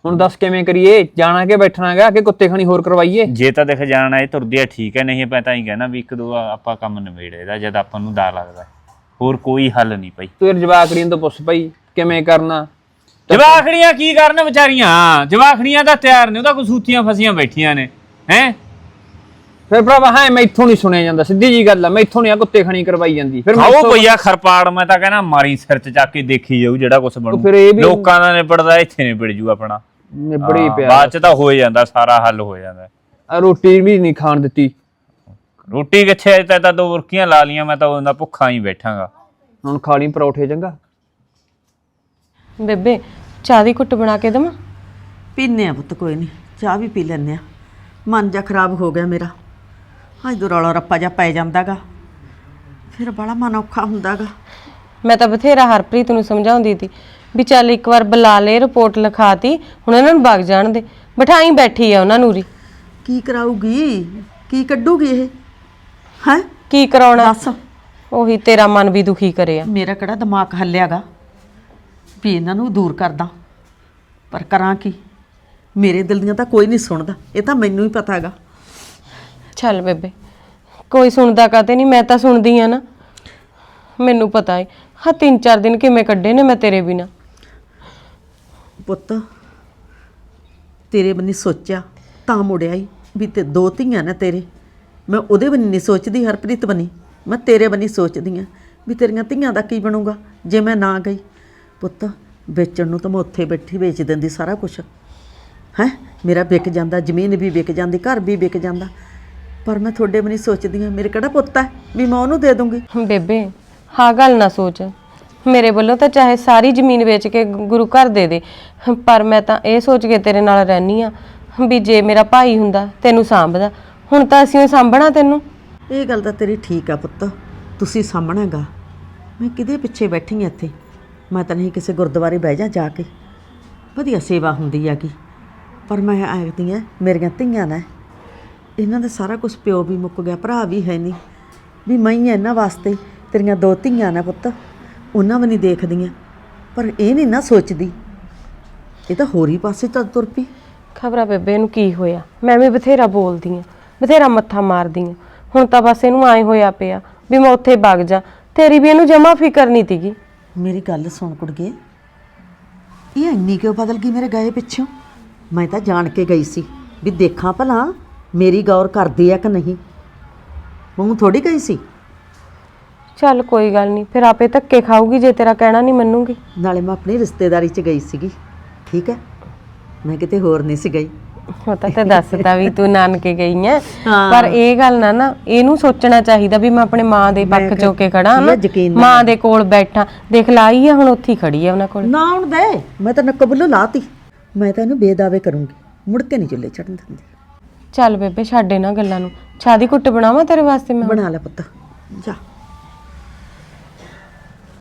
Speaker 5: ਹੁਣ ਦੱਸ ਕਿਵੇਂ ਕਰੀਏ ਜਾਣਾ ਕਿ ਬੈਠਣਾਗਾ ਕਿ ਕੁੱਤੇ ਖਾਣੀ ਹੋਰ ਕਰਵਾਈਏ?
Speaker 4: ਜੇ ਤਾਂ ਦੇਖ ਜਾਣਾ ਇਹ ਤੁਰਦੀ ਆ ਠੀਕ ਹੈ ਨਹੀਂ ਮੈਂ ਤਾਂ ਹੀ ਕਹਿਣਾ ਵੀ ਇੱਕ ਦੋ ਆਪਾਂ ਕੰਮ ਨਿਬੇੜ ਇਹਦਾ ਜਦ ਆਪਾਂ ਨੂੰ ਡਰ ਲੱਗਦਾ। ਹੋਰ ਕੋਈ ਹੱਲ ਨਹੀਂ ਪਈ
Speaker 5: ਤੂੰ ਯਾਰ ਜਵਾਕੜੀਆਂ ਤੋਂ ਪੁੱਛ ਪਈ ਕਿਵੇਂ ਕਰਨਾ?
Speaker 4: ਜਵਾਖੜੀਆਂ ਕੀ ਕਰਨ ਵਿਚਾਰੀਆਂ? ਜਵਾਖੜੀਆਂ ਤਾਂ ਤਿਆਰ ਨੇ ਉਹਦਾ ਕੋਈ ਸੂਤੀਆਂ ਫਸੀਆਂ ਬੈਠੀਆਂ ਨੇ ਹੈ?
Speaker 5: ਫਿਰ ਭਰਾਵਾ ਹਾਂ ਮੈਥੋਂ ਨਹੀਂ ਸੁਣਿਆ ਜਾਂਦਾ ਸਿੱਧੀ ਜੀ ਗੱਲ ਆ ਮੈਥੋਂ ਨਹੀਂ ਆ ਕੁੱਤੇ ਖਾਣੀ ਕਰਵਾਈ ਜਾਂਦੀ ਫਿਰ
Speaker 4: ਆਓ
Speaker 5: ਮੈਥੋਂ-
Speaker 4: ਭਈਆ ਖਰਪਾੜ ਮੈਂ ਤਾਂ ਕਹਿਣਾ ਮਾਰੀ ਸਿਰ ਚ ਚੱਕ ਕੇ ਦੇਖੀ ਜਾਊ ਜਿਹੜਾ ਕੁਝ ਬਣੂ।
Speaker 5: ਫਿਰ ਇਹ ਵੀ-
Speaker 4: ਲੋਕਾਂ ਦਾ ਨਿਬੜਦਾ ਇੱਥੇ ਨਿਬੜ ਜੂ ਆਪਣਾ।
Speaker 5: ਨਿਬੜੀ
Speaker 4: ਹਾਂ,
Speaker 5: ਪਿਆ।
Speaker 4: ਬਾਅਦ ਚ ਤਾਂ ਹੋ ਹੀ ਜਾਂਦਾ ਸਾਰਾ ਹੱਲ ਹੋ ਜਾਂਦਾ।
Speaker 5: ਆ ਰੋਟੀ ਵੀ ਨਹੀਂ ਖਾਣ ਦਿੱਤੀ।
Speaker 4: ਰੋਟੀ ਕਿੱਥੇ ਅਜੇ ਤਾਂ ਦੋ ਬੁਰਕੀਆਂ ਲਾ ਲੀਆਂ ਮੈਂ ਤਾਂ ਉਹਦਾ ਭੁੱਖਾ ਹੀ ਬੈਠਾਂਗਾ।
Speaker 5: ਹੁਣ ਖਾ ਲਈ ਪਰੌਠੇ ਚੰਗਾ?
Speaker 9: ਬੇਬੇ ਚਾਹ ਦੀ ਘੁੱਟ ਬਣਾ ਕੇ ਦਵਾਂ?
Speaker 8: ਪੀਨੇ ਆ ਪੁੱਤ ਕੋਈ ਨਹੀਂ ਚਾਹ ਵੀ ਪੀ ਲੈਨੇ ਆ। ਮਨ ਜਾ ਖਰਾਬ ਹੋ ਗਿਆ ਮੇਰਾ। ਅੱਜ ਦੋ ਰੌਲਾ ਰੱਪਾ ਜਾ ਪੈ ਜਾਂਦਾਗਾ। ਫਿਰ ਬੜਾ ਮਨ ਔਖਾ ਹੁੰਦਾਗਾ।
Speaker 9: ਮੈਂ ਤਾਂ ਬਥੇਰਾ ਹਰਪ੍ਰੀਤ ਨੂੰ ਸਮਝਾਉਂਦੀ ਸੀ ਵੀ ਚੱਲ ਇੱਕ ਵਾਰ ਬੁਲਾ ਲੈ ਰਿਪੋਰਟ ਲਿਖਾਤੀ ਹੁਣ ਇਹਨਾਂ ਨੂੰ ਵਗ ਜਾਣ ਦੇ। ਬਿਠਾਈ ਬੈਠੀ ਆ ਉਹਨਾਂ ਨੂੰ ਰੀ
Speaker 8: ਕੀ ਕਰਾਊਗੀ? ਕੀ ਕੱਢੂਗੀ ਇਹ? ਹੈ?
Speaker 9: ਕੀ ਕਰਾਉਣਾ?
Speaker 8: ਦੱਸ।
Speaker 9: ਉਹੀ ਤੇਰਾ ਮਨ ਵੀ ਦੁਖੀ ਕਰਿਆ
Speaker 8: ਮੇਰਾ ਕਿਹੜਾ ਦਿਮਾਗ ਹੱਲਿਆਗਾ? ਵੀ ਇਹਨਾਂ ਨੂੰ ਦੂਰ ਕਰਦਾ। ਪਰ ਕਰਾਂ ਕੀ? ਮੇਰੇ ਦਿਲ ਦੀਆਂ ਤਾਂ ਕੋਈ ਨਹੀਂ ਸੁਣਦਾ। ਇਹ ਤਾਂ ਮੈਨੂੰ ਹੀ ਪਤਾ ਹੈਗਾ।
Speaker 9: ਚੱਲ ਬੇਬੇ ਕੋਈ ਸੁਣਦਾ ਕਾਤੇ ਨਹੀਂ? ਮੈਂ ਤਾਂ ਸੁਣਦੀ ਆ ਨਾ। ਮੈਨੂੰ ਪਤਾ ਹੈ ਹਾਂ ਤਿੰਨ ਚਾਰ ਦਿਨ ਕਿਵੇਂ ਕੱਢੇ ਨੇ ਮੈਂ ਤੇਰੇ ਬਿਨਾ।
Speaker 8: ਪੁੱਤ ਤੇਰੇ ਬੰਨੀ ਸੋਚਿਆ ਤਾਂ ਮੁੜਿਆ ਹੀ ਵੀ ਤੇ ਦੋ ਧੀਆਂ ਨੇ ਤੇਰੇ। ਮੈਂ ਉਹਦੇ ਬੰਨੀ ਨਹੀਂ ਸੋਚਦੀ, ਹਰਪ੍ਰੀਤ ਬੰਨੀ। ਮੈਂ ਤੇਰੇ ਬੰਨੀ ਸੋਚਦੀ ਆ ਵੀ ਤੇਰੀਆਂ ਧੀਆਂ ਦਾ ਕੀ ਬਣੂਗਾ, ਜੇ ਮੈਂ ਨਾ ਗਈ। ਪੁੱਤ, ਵੇਚਣ ਨੂੰ ਤਾਂ ਮੈਂ ਉੱਥੇ ਬੈਠੀ ਵੇਚ ਦਿੰਦੀ ਸਾਰਾ ਕੁਝ ਹੈ? ਮੇਰਾ ਵਿਕ ਜਾਂਦਾ, ਜ਼ਮੀਨ ਵੀ ਵਿਕ ਜਾਂਦੀ, ਘਰ ਵੀ ਵਿਕ ਜਾਂਦਾ। ਪਰ ਮੈਂ ਤੁਹਾਡੇ ਬੰਨੀ ਸੋਚਦੀ ਆ ਮੇਰੇ ਕਿਹੜਾ ਪੁੱਤ ਹੈ ਵੀ ਮੈਂ ਉਹਨੂੰ ਦੇ ਦੂੰਗੀ?
Speaker 9: ਬੇਬੇ ਹਾਂ ਗੱਲ ਨਾ ਸੋਚ। ਮੇਰੇ ਵੱਲੋਂ ਤਾਂ ਚਾਹੇ ਸਾਰੀ ਜ਼ਮੀਨ ਵੇਚ ਕੇ ਗੁਰੂ ਘਰ ਦੇ ਦੇ, ਪਰ ਮੈਂ ਤਾਂ ਇਹ ਸੋਚ ਕੇ ਤੇਰੇ ਨਾਲ ਰਹਿਨੀ ਆ ਵੀ ਜੇ ਮੇਰਾ ਭਾਈ ਹੁੰਦਾ, ਤੈਨੂੰ ਸਾਂਭਦਾ ਹੁਣ ਤਾਂ ਅਸੀਂ ਉਹ ਸਾਂਭਣਾ ਤੈਨੂੰ।
Speaker 8: ਇਹ ਗੱਲ ਤਾਂ ਤੇਰੀ ਠੀਕ ਆ ਪੁੱਤ। ਤੁਸੀਂ ਸਾਹਮਣਾਗਾ ਮੈਂ ਕਿਹਦੇ ਪਿੱਛੇ ਬੈਠੀ ਆ ਇੱਥੇ? ਮੈਂ ਤਾਂ ਨਹੀਂ ਕਿਸੇ ਗੁਰਦੁਆਰੇ ਬਹਿ ਜਾ ਜਾ ਕੇ। ਵਧੀਆ ਸੇਵਾ ਹੁੰਦੀ ਹੈਗੀ। ਪਰ ਮੈਂ ਆਖਦੀ ਆ ਮੇਰੀਆਂ ਧੀਆਂ ਨੇ। ਇਹਨਾਂ ਦਾ ਸਾਰਾ ਕੁਝ ਪਿਓ ਵੀ ਮੁੱਕ ਗਿਆ ਭਰਾ ਵੀ ਹੈ ਨਹੀਂ। ਵੀ ਮੈਂ ਹੀ ਆ ਇਹਨਾਂ ਵਾਸਤੇ। ਤੇਰੀਆਂ ਦੋ ਧੀਆਂ ਨੇ ਪੁੱਤ। ਉਹਨਾਂ ਵੀ ਨਹੀਂ ਦੇਖਦੀਆਂ। ਪਰ ਇਹ ਨਹੀਂ ਨਾ ਸੋਚਦੀ। ਇਹ ਤਾਂ ਹੋਰ ਹੀ ਪਾਸੇ ਤਾਂ ਤੁਰ ਪਈ।
Speaker 9: ਖਬਰਾਂ ਬੇਬੇ ਨੂੰ ਕੀ ਹੋਇਆ? ਮੈਂ ਵੀ ਬਥੇਰਾ ਬੋਲਦੀ ਆ। ਬਥੇਰਾ ਮੱਥਾ ਮਾਰਦੀ ਆ ਹੁਣ ਤਾਂ ਬਸ ਇਹਨੂੰ ਆਏ ਹੋਇਆ ਪਿਆ ਵੀ ਮੈਂ ਉੱਥੇ ਵਗ ਜਾ। ਤੇਰੀ ਵੀ ਇਹਨੂੰ ਜਮਾ ਫਿਕਰ ਨਹੀਂ ਤੀਗੀ
Speaker 8: ਮੇਰੀ ਗੱਲ ਸੁਣ ਕੁੜਗੇ ਇਹ ਇੰਨੀ ਕਿਉਂ ਬਦਲ ਗਈ ਮੇਰੇ ਗਏ ਪਿੱਛੋਂ? ਮੈਂ ਤਾਂ ਜਾਣ ਕੇ ਗਈ ਸੀ ਵੀ ਦੇਖਾਂ ਭਲਾ ਮੇਰੀ ਗੌਰ ਕਰਦੀ ਆ ਕਿ ਨਹੀਂ। ਮੂੰਹ ਥੋੜੀ ਗਈ ਸੀ?
Speaker 9: ਚੱਲ ਕੋਈ ਗੱਲ ਨਹੀਂ ਫਿਰ ਆਪੇ ਧੱਕੇ ਖਾਊਗੀ ਜੇ ਤੇਰਾ ਕਹਿਣਾ ਨਹੀਂ ਮੰਨੂਗੀ।
Speaker 8: ਨਾਲੇ ਮੈਂ ਆਪਣੀ ਰਿਸ਼ਤੇਦਾਰੀ 'ਚ ਗਈ ਸੀਗੀ ਠੀਕ ਹੈ? ਮੈਂ ਕਿਤੇ ਹੋਰ ਨਹੀਂ ਸੀ ਗਈ।
Speaker 9: ਉਹ ਤਾਂ ਤੇ ਦੱਸਦਾ ਵੀ ਤੂੰ ਨਾਨਕੇ ਗਈ ਐ। ਪਰ ਇਹ ਗੱਲ ਨਾ ਨਾ ਇਹਨੂੰ ਸੋਚਣਾ ਚਾਹੀਦਾ ਵੀ ਮੈਂ ਆਪਣੇ ਮਾਂ ਦੇ ਪੱਖ ਚੋਂ ਕੇ ਖੜਾ ਨਾ ਮਾਂ ਦੇ ਕੋਲ ਬੈਠਾ। ਦੇਖ ਲਾਈ ਆ ਹੁਣ ਉੱਥੇ ਹੀ ਖੜੀ ਆ ਉਹਨਾਂ ਕੋਲ।
Speaker 8: ਨਾ ਹੁਣ ਦੇ ਮੈਂ ਤਾਂ ਨੱਕ ਬੁੱਲੋ ਲਾਤੀ। ਮੈਂ ਤਾਂ ਇਹਨੂੰ ਬੇਦਾਵੇ ਕਰੂੰਗੀ ਮੁੜ ਕੇ ਨਹੀਂ ਚੁੱਲੇ ਚੜਨ ਦਿੰਦੀ।
Speaker 9: ਚੱਲ ਬੇਬੇ ਛੱਡ ਇਹਨਾਂ ਗੱਲਾਂ ਨੂੰ। ਚਾਹ ਦੀ ਕੁੱਟ ਬਣਾਵਾਂ ਤੇਰੇ ਵਾਸਤੇ ਮੈਂ
Speaker 8: ਬਣਾ ਲੈ ਪੁੱਤ ਜਾ।